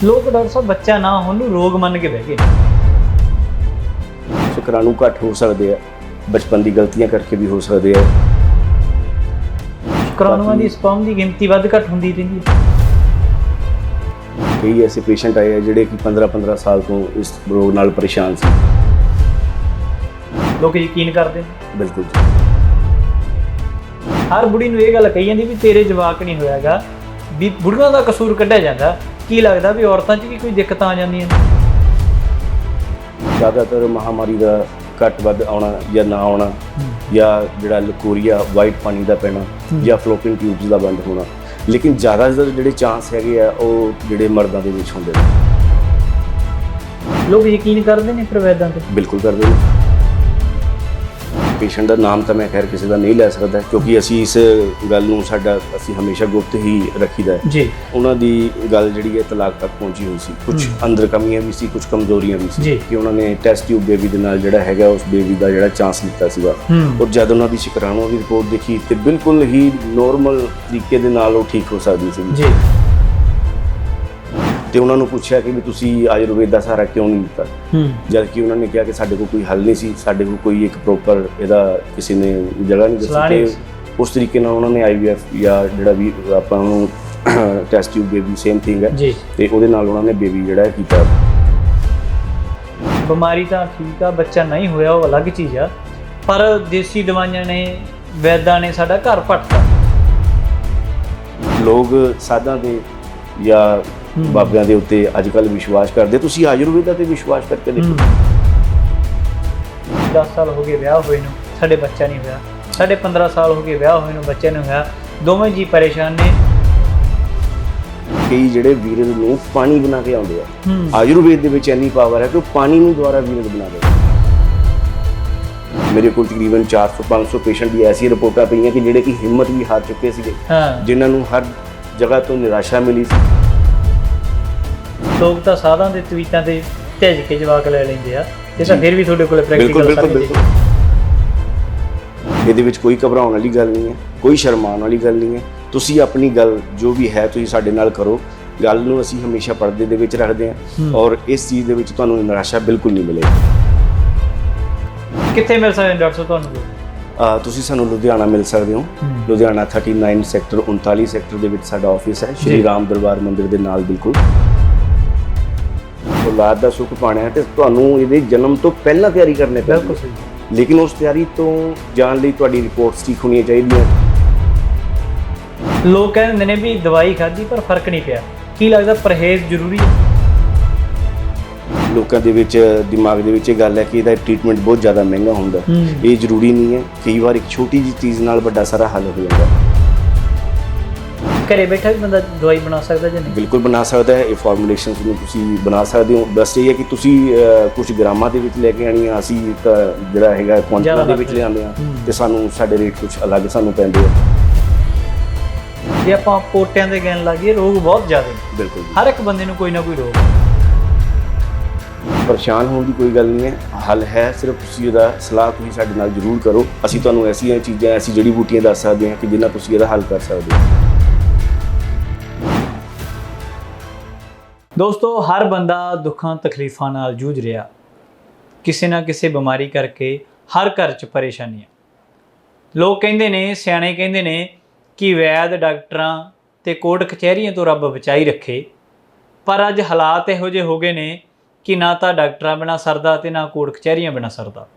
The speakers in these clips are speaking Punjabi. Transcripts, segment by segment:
ਲੋਕ ਡਾਕਟਰ ਸਾਹਿਬ ਬੱਚਾ ਨਾ ਹੋਣ ਨੂੰ ਰੋਗ ਮੰਨ ਕੇ ਬਹਿ ਗਏ ਸ਼ੁਕਰਾਣੂ ਘੱਟ ਹੋ ਸਕਦੇ ਆ ਬਚਪਨ ਦੀ ਗਲਤੀਆਂ ਕਰਕੇ ਵੀ ਹੋ ਸਕਦੇ ਆ। ਕਰੋਨਾ ਦੀ ਸਪਰਮ ਦੀ ਗਿਣਤੀ ਵੱਧ ਘੱਟ ਹੁੰਦੀ ਰਹਿੰਦੀ ਹੈ ਕਈ ਐਸੇ ਪੇਸ਼ੈਂਟ ਆਏ ਆ ਜਿਹੜੇ ਕਿ 15-15 ਸਾਲ ਤੋਂ ਇਸ ਰੋਗ ਨਾਲ ਪਰੇਸ਼ਾਨ ਸੀ। ਲੋਕ ਯਕੀਨ ਕਰਦੇ ਨੇ। ਬਿਲਕੁਲ ਜੀ। ਹਰ ਬੁੜੀ ਨੂੰ ਇਹ ਗੱਲ ਕਹੀ ਜਾਂਦੀ ਵੀ ਤੇਰੇ ਜਵਾਕ ਨਹੀਂ ਹੋਇਆਗਾ ਵੀ ਬੁੜੀਆਂ ਦਾ ਕਸੂਰ ਕੱਢਿਆ ਜਾਂਦਾ। ਕੀ ਲੱਗਦਾ ਵੀ ਔਰਤਾਂ 'ਚ ਵੀ ਕੋਈ ਦਿੱਕਤਾਂ ਆ ਜਾਂਦੀਆਂ ਨੇ? ਜ਼ਿਆਦਾਤਰ ਮਹਾਮਾਰੀ ਦਾ ਘੱਟ ਵੱਧ ਆਉਣਾ ਜਾਂ ਨਾ ਆਉਣਾ ਜਾਂ ਜਿਹੜਾ ਲਕੋਰੀਆ ਵਾਈਟ ਪਾਣੀ ਦਾ ਪੈਣਾ ਜਾਂ ਫਲੋਪਿੰਗ ਟਿਊਬਸ ਦਾ ਬੰਦ ਹੋਣਾ। ਲੇਕਿਨ ਜ਼ਿਆਦਾਤਰ ਜਿਹੜੇ ਚਾਂਸ ਹੈਗੇ ਆ ਉਹ ਜਿਹੜੇ ਮਰਦਾਂ ਦੇ ਵਿੱਚ ਹੁੰਦੇ ਨੇ। ਲੋਕ ਯਕੀਨ ਕਰਦੇ ਨੇ ਪ੍ਰਵੈਦਾਂ ਤੇ? ਬਿਲਕੁਲ ਕਰਦੇ ਨੇ। ਪੇਸ਼ੈਂਟ ਦਾ ਨਾਮ ਤਾਂ ਮੈਂ ਖੈਰ ਕਿਸੇ ਦਾ ਨਹੀਂ ਲੈ ਸਕਦਾ ਕਿਉਂਕਿ ਅਸੀਂ ਇਸ ਗੱਲ ਨੂੰ ਸਾਡਾ ਅਸੀਂ ਹਮੇਸ਼ਾ ਗੁਪਤ ਹੀ ਰੱਖੀਦਾ ਹੈ। ਜੀ। ਉਹਨਾਂ ਦੀ ਗੱਲ ਜਿਹੜੀ ਹੈ ਤਲਾਕ ਤੱਕ ਪਹੁੰਚੀ ਹੋਈ ਸੀ। ਕੁਝ ਅੰਦਰ ਕਮੀਆਂ ਵੀ ਸੀ ਕੁਝ ਕਮਜ਼ੋਰੀਆਂ ਵੀ ਸੀ। ਕਿ ਉਹਨਾਂ ਨੇ ਟੈਸਟ ਟਿਊਬ ਬੇਬੀ ਦੇ ਨਾਲ ਜਿਹੜਾ ਹੈਗਾ ਉਸ ਬੇਬੀ ਦਾ ਜਿਹੜਾ ਚਾਂਸ ਲਿੱਤਾ ਸੀਗਾ। ਔਰ ਜਦ ਉਹਨਾਂ ਦੀ ਸ਼ੁਕਰਾਣੂ ਦੀ ਰਿਪੋਰਟ ਦੇਖੀ ਤੇ ਬਿਲਕੁਲ ਹੀ ਨੋਰਮਲ ਤਰੀਕੇ ਦੇ ਨਾਲ ਉਹ ਠੀਕ ਹੋ ਸਕਦੀ ਸੀ। ਜੀ। ਤੇ ਉਹਨਾਂ ਨੂੰ ਪੁੱਛਿਆ ਕਿ ਵੀ ਤੁਸੀਂ ਆਯੁਰਵੇਦ ਦਾ ਸਹਾਰਾ ਕਿਉਂ ਨਹੀਂ ਹੂੰ। ਜਦ ਕਿ ਉਹਨਾਂ ਨੇ ਕਿਹਾ ਕਿ ਸਾਡੇ ਕੋਲ ਕੋਈ ਹੱਲ ਨਹੀਂ ਸੀ ਸਾਡੇ ਕੋਲ ਕੋਈ ਇੱਕ ਪ੍ਰੋਪਰ ਇਹਦਾ ਕਿਸੇ ਨੇ ਜਗ੍ਹਾ ਨਹੀਂ ਦਿੱਤੀ ਤੇ। ਉਸ ਤਰੀਕੇ ਨਾਲ ਉਹਨਾਂ ਨੇ ਆਈਵੀਐਫ ਜਾਂ ਜਿਹੜਾ ਵੀ ਆਪਾਂ ਨੂੰ test tube baby same thing ਹੈ। ਤੇ ਉਹਦੇ ਨਾਲ ਉਹਨਾਂ ਨੇ ਬੇਬੀ ਜਿਹੜਾ ਕੀਤਾ। ਬਿਮਾਰੀ ਤਾਂ ਠੀਕ ਆ ਬੱਚਾ ਨਹੀਂ ਹੋਇਆ ਉਹ ਅਲੱਗ ਚੀਜ਼ ਆ। ਪਰ ਦੇਸੀ ਦਵਾਈਆਂ ਨੇ ਵੈਦਾਂ ਨੇ ਸਾਡਾ ਘਰ ਪੱਟਤਾ ਲੋਕ ਸਾਧਾਂ ਦੇ ਜਾਂ ਬਾਬਿਆਂ ਦੇ ਉੱਤੇ ਅੱਜ ਕੱਲ ਵਿਸ਼ਵਾਸ ਕਰਦੇ। ਤੁਸੀਂ ਆਯੁਰਵੇਦਾ ਤੇ ਵਿਸ਼ਵਾਸ ਕਰਕੇ ਦੇਖੋ। 10 ਸਾਲ ਹੋ ਗਏ ਵਿਆਹ ਹੋਏ ਨੂੰ ਸਾਡੇ ਬੱਚਾ ਨਹੀਂ ਹੋਇਆ ਸਾਡੇ 15 ਸਾਲ ਹੋ ਗਏ ਵਿਆਹ ਹੋਏ ਨੂੰ ਬੱਚੇ ਨਹੀਂ ਹੋਇਆ ਦੋਵੇਂ ਜੀ ਪਰੇਸ਼ਾਨ ਨੇ। ਕਈ ਜਿਹੜੇ ਵੀਰਜ ਨੂੰ ਪਾਣੀ ਬਣਾ ਕੇ ਆਉਂਦੇ ਆ। ਆਯੁਰਵੇਦ ਦੇ ਵਿੱਚ ਇੰਨੀ ਪਾਵਰ ਹੈ ਕਿ ਉਹ ਪਾਣੀ ਨੂੰ ਦੁਆਰਾ ਵੀਰਜ ਬਣਾ ਦੇ ਮੇਰੇ ਕੋਲ ਤਕਰੀਬਨ 400 500 ਪੇਸ਼ੈਂਟ ਦੀ ਐਸੀ ਰਿਪੋਰਟਾਂ ਪਈਆਂ ਕਿ ਜਿਹੜੇ ਕਿ ਹਿੰਮਤ ਵੀ ਹਾਰ ਚੁੱਕੇ ਸੀਗੇ। ਜਿਨ੍ਹਾਂ ਨੂੰ ਹਰ ਜਗ੍ਹਾ ਤੋਂ ਨਿਰਾਸ਼ਾ ਮਿਲੀ ਸੀ। ਲੋਕ ਤਾਂ ਸਾਧਾਂ ਦੇ ਤਵੀਤਾਂ ਤੇ ਭੇਜ ਕੇ ਜਵਾਕ ਲੈ ਲੈਂਦੇ ਆ। ਇਹ ਤਾਂ ਫਿਰ ਵੀ ਤੁਹਾਡੇ ਕੋਲੇ ਪ੍ਰੈਕਟੀਕਲ ਬਿਲਕੁਲ ਬਿਲਕੁਲ ਇਹਦੇ ਵਿੱਚ ਕੋਈ ਘਬਰਾਉਣ ਵਾਲੀ ਗੱਲ ਨਹੀਂ ਹੈ ਕੋਈ ਸ਼ਰਮਾਉਣ ਵਾਲੀ ਗੱਲ ਨਹੀਂ ਹੈ। ਤੁਸੀਂ ਆਪਣੀ ਗੱਲ ਜੋ ਵੀ ਹੈ ਤੁਸੀਂ ਸਾਡੇ ਨਾਲ ਕਰੋ। ਗੱਲ ਨੂੰ ਅਸੀਂ ਹਮੇਸ਼ਾ ਪਰਦੇ ਦੇ ਵਿੱਚ ਰੱਖਦੇ ਹਾਂ ਔਰ ਇਸ ਚੀਜ਼ ਦੇ ਵਿੱਚ ਤੁਹਾਨੂੰ ਨਿਰਾਸ਼ਾ ਬਿਲਕੁਲ ਨਹੀਂ ਮਿਲੇਗੀ। ਕਿੱਥੇ ਮਿਲ ਸਕਦੇ ਨੇ ਡਾਕਟਰ ਸਾਹਿਬ ਤੁਹਾਨੂੰ? ਤੁਸੀਂ ਸਾਨੂੰ ਲੁਧਿਆਣਾ ਮਿਲ ਸਕਦੇ ਹੋ। ਲੁਧਿਆਣਾ 39 ਸੈਕਟਰ 39 ਸੈਕਟਰ ਦੇ ਵਿੱਚ ਸਾਡਾ ਆਫਿਸ ਹੈ। ਸ਼੍ਰੀ ਰਾਮ ਦਰਬਾਰ ਮੰਦਿਰ ਦੇ ਨਾਲ ਬਿਲਕੁਲ। ਔਲਾਦ ਦਾ ਸੁੱਖ ਪਾਣਾ ਹੈ ਤੇ ਤੁਹਾਨੂੰ ਇਹਦੇ ਜਨਮ ਤੋਂ ਪਹਿਲਾਂ ਤਿਆਰੀ ਕਰਨੇ ਬਿਲਕੁਲ ਪੈਂਦੀ ਸਹੀ। ਲੇਕਿਨ ਉਸ ਤਿਆਰੀ ਤੋਂ ਜਾਣ ਲਈ ਤੁਹਾਡੀ ਰਿਪੋਰਟਸ ਠੀਕ ਹੋਣੀਆਂ ਚਾਹੀਦੀਆਂ। ਲੋਕ ਕਹਿੰਦੇ ਨੇ ਵੀ ਦਵਾਈ ਖਾਧੀ ਪਰ ਫ਼ਰਕ ਨਹੀਂ ਪਿਆ। ਕੀ ਲੱਗਦਾ ਪਰਹੇਜ਼ ਜ਼ਰੂਰੀ ਹੈ? ਲੋਕਾਂ ਦੇ ਵਿੱਚ ਦਿਮਾਗ ਦੇ ਵਿੱਚ ਇਹ ਗੱਲ ਹੈ ਕਿ ਇਹਦਾ ਟ੍ਰੀਟਮੈਂਟ ਬਹੁਤ ਜ਼ਿਆਦਾ ਮਹਿੰਗਾ ਹੁੰਦਾ। ਹੂੰ। ਇਹ ਜ਼ਰੂਰੀ ਨਹੀਂ ਹੈ। ਕਈ ਵਾਰ ਇੱਕ ਛੋਟੀ ਜਿਹੀ ਚੀਜ਼ ਨਾਲ ਵੱਡਾ ਸਾਰਾ ਹੱਲ ਹੋ ਜਾਂਦਾ। ਘਰੇ ਬੈਠਾ ਵੀ ਬੰਦਾ ਦਵਾਈ ਬਣਾ ਸਕਦਾ ਜਾਂ ਨਹੀਂ? ਬਿਲਕੁਲ ਬਣਾ ਸਕਦਾ ਹੈ। ਇਹ ਫਾਰਮੂਲੇਸ਼ਨਸ ਨੂੰ ਤੁਸੀਂ ਬਣਾ ਸਕਦੇ ਹੋ। ਬਸ ਇਹ ਹੈ ਕਿ ਤੁਸੀਂ ਕੁਝ ਗ੍ਰਾਮਾਂ ਦੇ ਵਿੱਚ ਲੈ ਕੇ ਆਣੀ ਆ। ਅਸੀਂ ਤਾਂ ਜਿਹੜਾ ਹੈਗਾ ਜ਼ਿਆਦਾ ਦੇ ਵਿੱਚ ਲਿਆਉਂਦੇ ਆ। ਤੇ ਸਾਨੂੰ ਸਾਡੇ ਰੇਟ ਕੁਝ ਅਲੱਗ ਸਾਨੂੰ ਪੈਂਦੇ ਆ। ਜੇ ਆਪਾਂ ਪੋਟਿਆਂ ਦੇ ਕਹਿਣ ਲੱਗੇ ਰੋਗ ਬਹੁਤ ਜ਼ਿਆਦਾ ਨੇ। ਬਿਲਕੁਲ ਹਰ ਇੱਕ ਬੰਦੇ ਨੂੰ ਕੋਈ ਨਾ ਕੋਈ ਰੋਗ। ਪਰੇਸ਼ਾਨ ਹੋਣ ਦੀ ਕੋਈ ਗੱਲ ਨਹੀਂ ਹੈ। ਹੱਲ ਹੈ ਸਿਰਫ ਤੁਸੀਂ ਇਹਦਾ ਸਲਾਹ ਤੁਸੀਂ ਸਾਡੇ ਨਾਲ ਜ਼ਰੂਰ ਕਰੋ। ਅਸੀਂ ਤੁਹਾਨੂੰ ਐਸੀਆਂ ਚੀਜ਼ਾਂ ਐਸੀ ਜੜੀ ਬੂਟੀਆਂ ਦੱਸ ਸਕਦੇ ਹਾਂ ਕਿ ਜਿਨ੍ਹਾਂ ਤੁਸੀਂ ਇਹਦਾ ਹੱਲ ਕਰ ਸਕਦੇ ਹੋ। ਦੋਸਤੋ, ਹਰ ਬੰਦਾ ਦੁੱਖਾਂ, ਤਕਲੀਫਾਂ ਨਾਲ ਜੂਝ ਰਿਹਾ। ਕਿਸੇ ਨਾ ਕਿਸੇ ਬਿਮਾਰੀ ਕਰਕੇ ਹਰ ਘਰ 'ਚ ਪਰੇਸ਼ਾਨੀਆਂ ਲੋਕ ਕਹਿੰਦੇ ਨੇ, ਸਿਆਣੇ ਕਹਿੰਦੇ ਨੇ ਕਿ ਵੈਦ, ਡਾਕਟਰਾਂ ਤੇ ਕੋਰਟ ਕਚਹਿਰੀਆਂ ਤੋਂ ਰੱਬ ਬਚਾਈ ਰੱਖੇ। ਪਰ ਅੱਜ ਹਾਲਾਤ ਇਹੋ ਜਿਹੇ ਹੋ ਗਏ ਨੇ ਕਿ ਨਾ ਤਾਂ ਡਾਕਟਰਾਂ ਬਿਨਾ ਸਰਦਾ ਤੇ ਨਾ ਕੋਰਟ ਕਚਹਿਰੀਆਂ ਬਿਨਾ ਸਰਦਾ।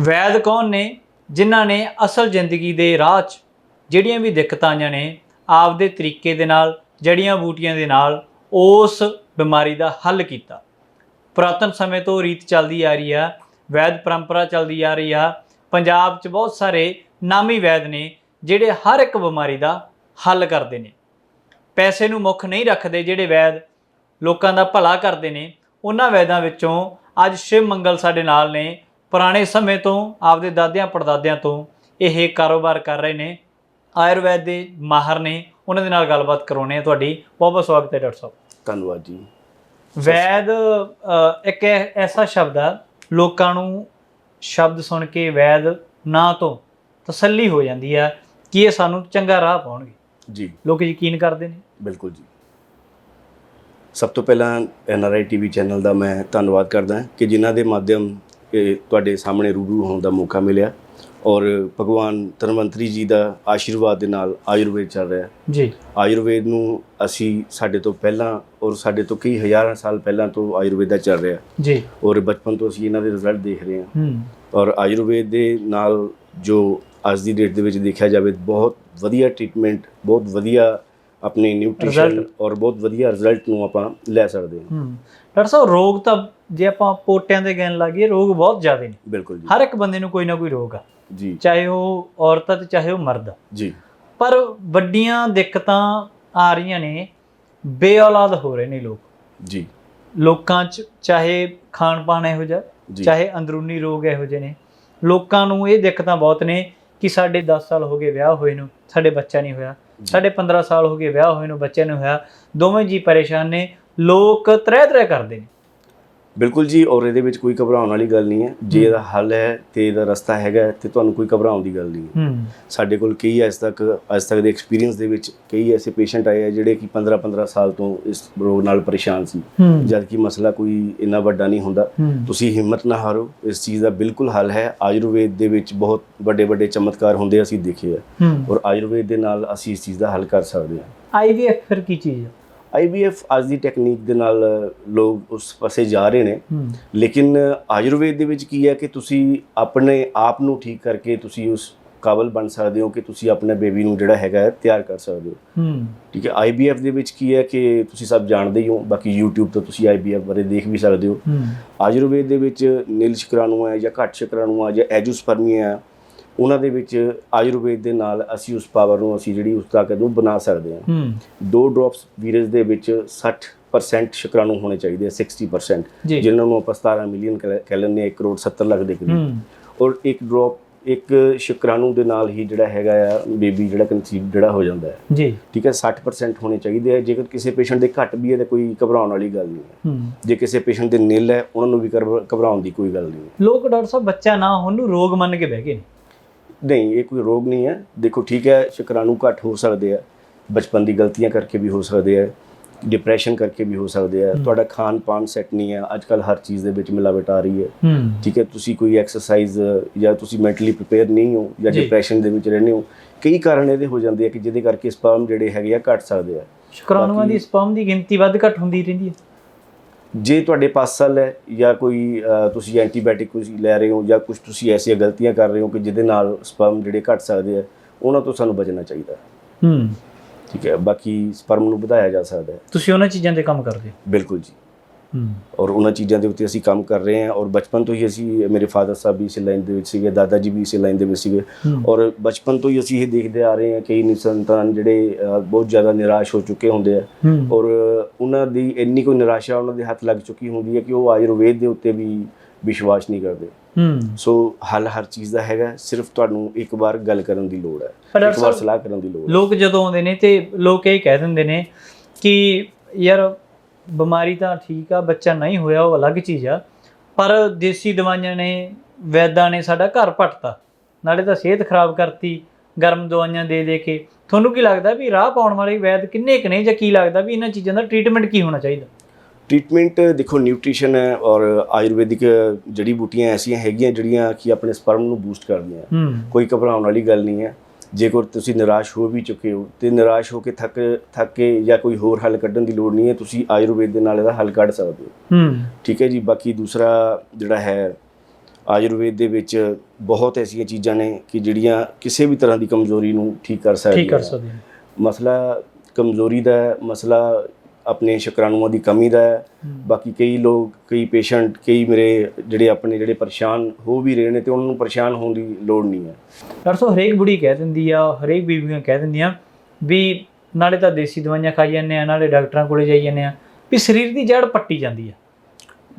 ਵੈਦ ਕੌਣ ਨੇ? ਜਿਨ੍ਹਾਂ ਨੇ ਅਸਲ ਜ਼ਿੰਦਗੀ ਦੇ ਰਾਹ 'ਚ ਜਿਹੜੀਆਂ ਵੀ ਦਿੱਕਤਾਂ ਆਈਆਂ ਨੇ, ਆਪਦੇ ਤਰੀਕੇ ਦੇ ਨਾਲ ਜੜੀਆਂ ਬੂਟੀਆਂ ਦੇ ਨਾਲ ਉਸ ਬਿਮਾਰੀ ਦਾ ਹੱਲ ਕੀਤਾ। ਪੁਰਾਤਨ ਸਮੇਂ ਤੋਂ ਰੀਤ ਚੱਲਦੀ ਆ ਰਹੀ ਆ, ਵੈਦ ਪਰੰਪਰਾ ਚੱਲਦੀ ਆ ਰਹੀ ਆ। ਪੰਜਾਬ 'ਚ ਬਹੁਤ ਸਾਰੇ ਨਾਮੀ ਵੈਦ ਨੇ ਜਿਹੜੇ ਹਰ ਇੱਕ ਬਿਮਾਰੀ ਦਾ ਹੱਲ ਕਰਦੇ ਨੇ। ਪੈਸੇ ਨੂੰ ਮੁੱਖ ਨਹੀਂ ਰੱਖਦੇ ਜਿਹੜੇ ਵੈਦ ਲੋਕਾਂ ਦਾ ਭਲਾ ਕਰਦੇ ਨੇ। ਉਹਨਾਂ ਵੈਦਾਂ ਵਿੱਚੋਂ ਅੱਜ ਸ਼ਿਵ ਮੰਗਲ ਸਾਡੇ ਨਾਲ ਨੇ। ਪੁਰਾਣੇ ਸਮੇਂ ਤੋਂ ਆਪਦੇ ਦਾਦਿਆਂ ਪੜਦਾਦਿਆਂ ਤੋਂ ਇਹ ਕਾਰੋਬਾਰ ਕਰ ਰਹੇ ਨੇ। ਆਯੁਰਵੈਦ ਦੇ ਮਾਹਰ ਨੇ। ਉਹਨਾਂ ਦੇ ਨਾਲ ਗੱਲਬਾਤ ਕਰਾਉਣੇ ਆ ਤੁਹਾਡੀ ਬਹੁਤ ਬਹੁਤ ਸਵਾਗਤ ਹੈ ਡਾਕਟਰ ਸਾਹਿਬ। ਧੰਨਵਾਦ ਜੀ। ਵੈਦ ਇੱਕ ਐਸਾ ਸ਼ਬਦ ਆ ਲੋਕਾਂ ਨੂੰ ਸ਼ਬਦ ਸੁਣ ਕੇ ਵੈਦ ਨਾ ਤੋਂ ਤਸੱਲੀ ਹੋ ਜਾਂਦੀ ਆ ਕਿ ਇਹ ਸਾਨੂੰ ਚੰਗਾ ਰਾਹ ਪਾਉਣਗੇ। ਜੀ। ਲੋਕ ਯਕੀਨ ਕਰਦੇ ਨੇ। ਬਿਲਕੁਲ ਜੀ। ਸਭ ਤੋਂ ਪਹਿਲਾਂ ਐਨਆਰਆਈ ਟੀਵੀ ਚੈਨਲ ਦਾ ਮੈਂ ਧੰਨਵਾਦ ਕਰਦਾ ਕਿ ਜਿਨ੍ਹਾਂ ਦੇ ਮਾਧਿਅਮ ਤੁਹਾਡੇ ਸਾਹਮਣੇ ਰੂਬਰੂ ਹੋਣ ਦਾ ਮੌਕਾ ਮਿਲਿਆ। ਔਰ ਭਗਵਾਨ ਧਨਵੰਤਰੀ ਜੀ ਦਾ ਆਸ਼ੀਰਵਾਦ ਦੇ ਨਾਲ ਆਯੁਰਵੇਦ ਚੱਲ ਰਿਹਾ ਜੀ। ਆਯੁਰਵੇਦ ਨੂੰ ਅਸੀਂ ਸਾਡੇ ਤੋਂ ਪਹਿਲਾਂ ਔਰ ਸਾਡੇ ਤੋਂ ਕਈ ਹਜ਼ਾਰਾਂ ਸਾਲ ਪਹਿਲਾਂ ਤੋਂ ਆਯੁਰਵੇਦ ਦਾ ਚੱਲ ਰਿਹਾ ਜੀ। ਔਰ ਬਚਪਨ ਤੋਂ ਅਸੀਂ ਇਹਨਾਂ ਦੇ ਰਿਜ਼ਲਟ ਦੇਖ ਰਹੇ ਹਾਂ। ਹੂੰ। ਔਰ ਆਯੁਰਵੇਦ ਦੇ ਨਾਲ ਜੋ ਅੱਜ ਦੀ ਡੇਟ ਦੇ ਵਿੱਚ ਦੇਖਿਆ ਜਾਵੇ ਬਹੁਤ ਵਧੀਆ ਟ੍ਰੀਟਮੈਂਟ ਬਹੁਤ ਵਧੀਆ ਆਪਣੇ ਨਿਊਟ੍ਰੀਸ਼ਨ। ਔਰ ਬਹੁਤ ਵਧੀਆ ਰਿਜ਼ਲਟ ਨੂੰ ਆਪਾਂ ਲੈ ਸਕਦੇ ਹਾਂ। ਹੂੰ। ਡਾਕਟਰ ਸਾਹਿਬ ਰੋਗ ਤਾਂ ਜੇ ਆਪਾਂ ਪੋਟਿਆਂ ਦੇ ਗਿਣ ਲਾਗੀਏ ਰੋਗ ਬਹੁਤ ਜ਼ਿਆਦੇ ਨੇ। ਬਿਲਕੁਲ ਜੀ। ਹਰ ਇੱਕ ਬੰਦੇ ਨੂੰ ਕੋਈ ਨਾ ਕੋਈ ਰੋਗ ਆ। ਜੀ। ਚਾਹੇ ਉਹ ਔਰਤ ਆ ਤੇ ਚਾਹੇ ਉਹ ਮਰਦ ਆ। ਜੀ। ਪਰ ਵੱਡੀਆਂ ਦਿੱਕਤਾਂ ਆ ਰਹੀਆਂ ਨੇ ਬੇਔਲਾਦ ਹੋ ਰਹੇ ਨੇ ਲੋਕ। ਜੀ। ਲੋਕਾਂ 'ਚ ਚਾਹੇ ਖਾਣ ਪਾਣ ਇਹੋ ਜਿਹਾ ਚਾਹੇ ਅੰਦਰੂਨੀ ਰੋਗ ਇਹੋ ਜਿਹੇ ਨੇ। ਲੋਕਾਂ ਨੂੰ ਇਹ ਦਿੱਕਤਾਂ ਬਹੁਤ ਨੇ ਕਿ ਸਾਡੇ 10 ਸਾਲ ਹੋ ਗਏ ਵਿਆਹ ਹੋਏ ਨੂੰ ਸਾਡੇ ਬੱਚਾ ਨਹੀਂ ਹੋਇਆ। ਸਾਡੇ 15 ਸਾਲ ਹੋ ਗਏ ਵਿਆਹ ਹੋਏ ਨੂੰ ਬੱਚੇ ਨਹੀਂ ਹੋਇਆ। ਦੋਵੇਂ ਜੀ ਪਰੇਸ਼ਾਨ ਨੇ। ਲੋਕ ਤਰਹਿ ਤਰਹਿ ਕਰਦੇ ਨੇ। ਬਿਲਕੁਲ ਜੀ ਔਰ ਇਹਦੇ ਵਿੱਚ ਕੋਈ ਘਬਰਾਉਣ ਵਾਲੀ ਗੱਲ ਨਹੀਂ ਹੈ। ਜੇ ਇਹਦਾ ਹੱਲ ਹੈ ਤੇ ਇਹਦਾ ਰਸਤਾ ਹੈਗਾ ਤੇ ਤੁਹਾਨੂੰ ਕੋਈ ਘਬਰਾਉਣ ਦੀ ਗੱਲ ਨਹੀਂ ਹੈ। ਸਾਡੇ ਕੋਲ ਕਈ ਅੱਜ ਤੱਕ ਅੱਜ ਤੱਕ ਦੇ ਐਕਸਪੀਰੀਅੰਸ ਦੇ ਵਿੱਚ ਕਈ ਐਸੇ ਪੇਸ਼ੈਂਟ ਆਏ ਆ ਜਿਹੜੇ ਕਿ 15-15 ਸਾਲ ਤੋਂ ਇਸ ਰੋਗ ਨਾਲ ਪਰੇਸ਼ਾਨ ਸੀ। ਜਦ ਕਿ ਮਸਲਾ ਕੋਈ ਇੰਨਾ ਵੱਡਾ ਨਹੀਂ ਹੁੰਦਾ। ਤੁਸੀਂ ਹਿੰਮਤ ਨਾ ਹਾਰੋ ਇਸ ਚੀਜ਼ ਦਾ ਬਿਲਕੁਲ ਹੱਲ ਹੈ। ਆਯੁਰਵੇਦ ਦੇ ਵਿੱਚ ਬਹੁਤ ਵੱਡੇ ਵੱਡੇ ਚਮਤਕਾਰ ਹੁੰਦੇ ਅਸੀਂ ਦੇਖੇ ਆ। ਔਰ ਆਯੁਰਵੇਦ ਦੇ ਨਾਲ ਅਸੀਂ ਇਸ ਚੀਜ਼ ਦਾ ਹੱਲ ਕਰ ਸਕਦੇ ਹਾਂ। ਆਈਵੀਐਫ ਫਿਰ ਕੀ ਚੀਜ਼ ਹੈ? ਆਈਵੀਐਫ ਅੱਜ ਦੀ ਟੈਕਨੀਕ ਦੇ ਨਾਲ ਲੋਕ ਉਸ ਪਾਸੇ ਜਾ ਰਹੇ ਨੇ। ਲੇਕਿਨ ਆਯੁਰਵੇਦ ਦੇ ਵਿੱਚ ਕੀ ਹੈ ਕਿ ਤੁਸੀਂ ਆਪਣੇ ਆਪ ਨੂੰ ਠੀਕ ਕਰਕੇ ਤੁਸੀਂ ਉਸ ਕਾਬਲ ਬਣ ਸਕਦੇ ਹੋ ਕਿ ਤੁਸੀਂ ਆਪਣੇ ਬੇਬੀ ਨੂੰ ਜਿਹੜਾ ਹੈਗਾ ਤਿਆਰ ਕਰ ਸਕਦੇ ਹੋ। ਠੀਕ ਹੈ ਆਈਬੀਐਫ ਦੇ ਵਿੱਚ ਕੀ ਹੈ ਕਿ ਤੁਸੀਂ ਸਭ ਜਾਣਦੇ ਹੀ ਹੋ ਬਾਕੀ YouTube ਤੋਂ ਤੁਸੀਂ ਆਈਬੀਐਫ ਬਾਰੇ ਦੇਖ ਵੀ ਸਕਦੇ ਹੋ। ਹੂੰ। ਆਯੁਰਵੇਦ ਦੇ ਵਿੱਚ ਨੀਲ ਸ਼ੁਕਰਾਣੂ ਹੈ ਜਾਂ ਘੱਟ ਸ਼ੁਕਰਾਣੂ ਹੈ ਜਾਂ ਐਜੂਸਪਰਮੀਆ ਹੈ। ਉਹਨਾਂ ਦੇ ਵਿੱਚ ਆਯੁਰਵੇਦ ਦੇ ਨਾਲ ਅਸੀਂ ਉਸ ਪਾਵਰ ਨੂੰ ਅਸੀਂ ਜਿਹੜੀ ਉਸ ਤਾਕਤ ਨੂੰ ਬਣਾ ਸਕਦੇ ਹਾਂ। ਦੋ ਡ੍ਰੌਪਸ ਵੀਰਜ ਦੇ ਵਿੱਚ 60% ਸ਼ੁਕਰਾਣੂ ਹੋਣੇ ਚਾਹੀਦੇ ਆ 60% ਜੀ। ਜਿਨ੍ਹਾਂ ਨੂੰ ਆਪਾਂ 17 ਮਿਲੀਅਨ ਕਹਿ ਲੈਂਦੇ ਹਾਂ 1 ਕਰੋੜ 70 ਲੱਖ ਦੇ ਕਰੀਬ। ਔਰ ਇੱਕ ਡ੍ਰੌਪ ਇੱਕ ਸ਼ੁਕਰਾਣੂ ਦੇ ਨਾਲ ਹੀ ਜਿਹੜਾ ਹੈਗਾ ਆ ਬੇਬੀ ਜਿਹੜਾ ਕਨਸੀਵ ਜਿਹੜਾ ਹੋ ਜਾਂਦਾ ਹੈ। ਜੀ। ਠੀਕ ਹੈ 60% ਹੋਣੇ ਚਾਹੀਦੇ ਆ। ਜੇਕਰ ਕਿਸੇ ਪੇਸ਼ੈਂਟ ਦੇ ਘੱਟ ਵੀ ਹੈ ਤਾਂ ਕੋਈ ਘਬਰਾਉਣ ਵਾਲੀ ਗੱਲ ਨਹੀਂ ਹੈ। ਜੇ ਕਿਸੇ ਪੇਸ਼ੈਂਟ ਦੇ ਨਿਲ ਹੈ ਉਹਨਾਂ ਨੂੰ ਵੀ ਘਬਰਾ- ਘਬਰਾਉਣ ਦੀ ਕੋਈ ਗੱਲ ਨਹੀਂ ਲੋਕ ਡਾਕਟਰ ਸਾਹਿਬ ਬੱਚਾ ਨਾ ਹੋਣ ਨੂੰ ਰੋਗ ਮੰਨ ਕੇ ਬਹਿ ਗਏ ਨੇ। ਨਹੀਂ ਇਹ ਕੋਈ ਰੋਗ ਨਹੀਂ ਹੈ। ਦੇਖੋ ਠੀਕ ਹੈ ਸ਼ੁਕਰਾਣੂ ਘੱਟ ਹੋ ਸਕਦੇ ਆ। ਬਚਪਨ ਦੀ ਗਲਤੀਆਂ ਕਰਕੇ ਵੀ ਹੋ ਸਕਦੇ ਆ। ਡਿਪਰੈਸ਼ਨ ਕਰਕੇ ਵੀ ਹੋ ਸਕਦੇ ਆ। ਤੁਹਾਡਾ ਖਾਣ ਪਾਨ ਸੈੱਟ ਨਹੀਂ ਹੈ। ਅੱਜ ਕੱਲ ਹਰ ਚੀਜ਼ ਦੇ ਵਿੱਚ ਮਿਲਾਵਟ ਆ ਰਹੀ ਹੈ। ਠੀਕ ਹੈ ਤੁਸੀਂ ਕੋਈ ਐਕਸਰਸਾਈਜ਼ ਜਾਂ ਤੁਸੀਂ ਮੈਂਟਲੀ ਪ੍ਰਿਪੇਅਰ ਨਹੀਂ ਹੋ ਜਾਂ। ਡਿਪਰੈਸ਼ਨ ਦੇ ਵਿੱਚ ਰਹਿੰਦੇ ਹੋ ਕਈ ਕਾਰਨ ਇਹਦੇ ਹੋ ਜਾਂਦੇ ਆ ਕਿ ਜਿਹਦੇ ਕਰਕੇ ਸਪਰਮ ਜਿਹੜੇ ਹੈਗੇ ਆ ਘਟ ਸਕਦੇ ਆ। ਸ਼ੁਕਰਾਣੂਆਂ ਦੀ ਸਪਰਮ ਦੀ ਗਿਣਤੀ ਵੱਧ ਘੱਟ ਹੁੰਦੀ ਰਹਿੰਦੀ ਹੈ। ਜੇ ਤੁਹਾਡੇ ਪਾਸਲ ਹੈ ਜਾਂ ਕੋਈ ਤੁਸੀਂ ਐਂਟੀਬਾਇਓਟਿਕ ਕੁਝ ਲੈ ਰਹੇ ਹੋ ਜਾਂ ਕੁਝ ਤੁਸੀਂ ਐਸੀਆਂ ਗਲਤੀਆਂ ਕਰ ਰਹੇ ਹੋ ਕਿ ਜਿਹਦੇ ਨਾਲ ਸਪਰਮ ਜਿਹੜੇ ਘਟ ਸਕਦੇ ਆ ਉਹਨਾਂ ਤੋਂ ਸਾਨੂੰ ਬਚਣਾ ਚਾਹੀਦਾ ਹੈ। ਠੀਕ ਹੈ ਬਾਕੀ ਸਪਰਮ ਨੂੰ ਵਧਾਇਆ ਜਾ ਸਕਦਾ ਹੈ। ਤੁਸੀਂ ਉਹਨਾਂ ਚੀਜ਼ਾਂ ਤੇ ਕੰਮ ਕਰਦੇ ਹੋ? ਬਿਲਕੁਲ ਜੀ। ਔਰ ਉਹਨਾਂ ਚੀਜ਼ਾਂ ਦੇ ਉੱਤੇ ਅਸੀਂ ਕੰਮ ਕਰ ਰਹੇ ਹਾਂ ਔਰ ਬਚਪਨ ਤੋਂ ਹੀ ਅਸੀਂ ਮੇਰੇ ਫਾਦਰ ਸਾਹਿਬ ਵੀ ਇਸੇ ਲਾਈਨ ਦੇ ਵਿੱਚ ਸੀਗੇ ਦਾਦਾ ਜੀ ਵੀ ਇਸੇ ਲਾਈਨ ਦੇ ਵਿੱਚ ਸੀਗੇ। ਔਰ ਬਚਪਨ ਤੋਂ ਹੀ ਅਸੀਂ ਇਹ ਦੇਖਦੇ ਆ ਰਹੇ ਹਾਂ ਕਈ ਨਿਸੰਤਾਨ ਜਿਹੜੇ ਬਹੁਤ ਜ਼ਿਆਦਾ ਨਿਰਾਸ਼ ਹੋ ਚੁੱਕੇ ਹੁੰਦੇ ਆ। ਔਰ ਉਹਨਾਂ ਦੀ ਇੰਨੀ ਕੋਈ ਨਿਰਾਸ਼ਾ ਉਹਨਾਂ ਦੇ ਹੱਥ ਲੱਗ ਚੁੱਕੀ ਹੁੰਦੀ ਹੈ ਕਿ ਉਹ ਆਯੁਰਵੇਦ ਦੇ ਉੱਤੇ ਵੀ ਵਿਸ਼ਵਾਸ ਨਹੀਂ ਕਰਦੇ। ਹੂੰ। ਸੋ ਹੱਲ ਹਰ ਚੀਜ਼ ਦਾ ਹੈਗਾ ਸਿਰਫ ਤੁਹਾਨੂੰ ਇੱਕ ਵਾਰ ਗੱਲ ਕਰਨ ਦੀ ਲੋੜ ਹੈ। ਇੱਕ ਵਾਰ ਸਲਾਹ ਕਰਨ ਦੀ ਲੋੜ ਹੈ। ਲੋਕ ਜਦੋਂ ਆਉਂਦੇ ਨੇ ਤੇ ਲੋਕ ਇਹ ਕਹਿ ਦਿੰਦੇ ਨੇ ਕਿ ਯਾਰ ਬਿਮਾਰੀ ਤਾਂ ਠੀਕ ਆ ਬੱਚਾ ਨਹੀਂ ਹੋਇਆ ਉਹ ਅਲੱਗ ਚੀਜ਼ ਆ। ਪਰ ਦੇਸੀ ਦਵਾਈਆਂ ਨੇ ਵੈਦਾਂ ਨੇ ਸਾਡਾ ਘਰ ਪੱਟਤਾ। ਨਾਲੇ ਤਾਂ ਸਿਹਤ ਖਰਾਬ ਕਰਤੀ ਗਰਮ ਦਵਾਈਆਂ ਦੇ ਦੇ ਕੇ। ਤੁਹਾਨੂੰ ਕੀ ਲੱਗਦਾ ਵੀ ਰਾਹ ਪਾਉਣ ਵਾਲੇ ਵੈਦ ਕਿੰਨੇ ਕੁ ਨੇ ਜਾਂ ਕੀ ਲੱਗਦਾ ਵੀ ਇਹਨਾਂ ਚੀਜ਼ਾਂ ਦਾ ਟ੍ਰੀਟਮੈਂਟ ਕੀ ਹੋਣਾ ਚਾਹੀਦਾ? ਟ੍ਰੀਟਮੈਂਟ ਦੇਖੋ ਨਿਊਟ੍ਰੀਸ਼ਨ ਹੈ ਔਰ ਆਯੁਰਵੈਦਿਕ ਜੜੀ ਬੂਟੀਆਂ ਐਸੀਆਂ ਹੈਗੀਆਂ ਜਿਹੜੀਆਂ ਕਿ ਆਪਣੇ ਸਪਰਮ ਨੂੰ ਬੂਸਟ ਕਰਦੀਆਂ। ਕੋਈ ਘਬਰਾਉਣ ਵਾਲੀ ਗੱਲ ਨਹੀਂ ਹੈ। ਜੇਕਰ ਤੁਸੀਂ ਨਿਰਾਸ਼ ਹੋ ਵੀ ਚੁੱਕੇ ਹੋ ਤੇ ਨਿਰਾਸ਼ ਹੋ ਕੇ ਥੱਕ ਥੱਕ ਕੇ ਜਾਂ ਕੋਈ ਹੋਰ ਹੱਲ ਕੱਢਣ ਦੀ ਲੋੜ ਨਹੀਂ ਹੈ ਤੁਸੀਂ ਆਯੁਰਵੇਦ ਦੇ ਨਾਲ ਇਹਦਾ ਹੱਲ ਕੱਢ ਸਕਦੇ ਹੋ। ਹੂੰ। ਠੀਕ ਹੈ ਜੀ ਬਾਕੀ ਦੂਸਰਾ ਜਿਹੜਾ ਹੈ ਆਯੁਰਵੇਦ ਦੇ ਵਿੱਚ ਬਹੁਤ ਐਸੀਆਂ ਚੀਜ਼ਾਂ ਨੇ ਕਿ ਜਿਹੜੀਆਂ ਕਿਸੇ ਵੀ ਤਰ੍ਹਾਂ ਦੀ ਕਮਜ਼ੋਰੀ ਨੂੰ ਠੀਕ ਕਰ ਸਕਦੀਆਂ ਠੀਕ ਕਰ ਹੈ। ਸਕਦੇ ਹਾਂ ਮਸਲਾ ਕਮਜ਼ੋਰੀ ਦਾ ਮਸਲਾ ਆਪਣੇ ਸ਼ੁਕਰਾਣੂਆਂ ਦੀ ਕਮੀ ਦਾ ਹੈ। ਬਾਕੀ ਕਈ ਲੋਕ ਕਈ ਪੇਸ਼ੈਂਟ ਕਈ ਮੇਰੇ ਜਿਹੜੇ ਆਪਣੇ ਜਿਹੜੇ ਪਰੇਸ਼ਾਨ ਹੋ ਵੀ ਰਹੇ ਨੇ ਤੇ ਉਹਨਾਂ ਨੂੰ ਪਰੇਸ਼ਾਨ ਹੋਣ ਦੀ ਲੋੜ ਨਹੀਂ ਹੈ। ਡਾਕਟਰ ਸਾਹਿਬ ਹਰੇਕ ਬੁੜੀ ਕਹਿ ਦਿੰਦੀ ਆ ਹਰੇਕ ਬੀਬੀਆਂ ਕਹਿ ਦਿੰਦੀਆਂ ਵੀ ਨਾਲੇ ਤਾਂ ਦੇਸੀ ਦਵਾਈਆਂ ਖਾਈ ਜਾਂਦੇ ਆ ਨਾਲੇ ਡਾਕਟਰਾਂ ਕੋਲੇ ਜਾਈ ਜਾਂਦੇ ਆ ਵੀ ਸਰੀਰ ਦੀ ਜੜ ਪੱਟੀ ਜਾਂਦੀ ਆ।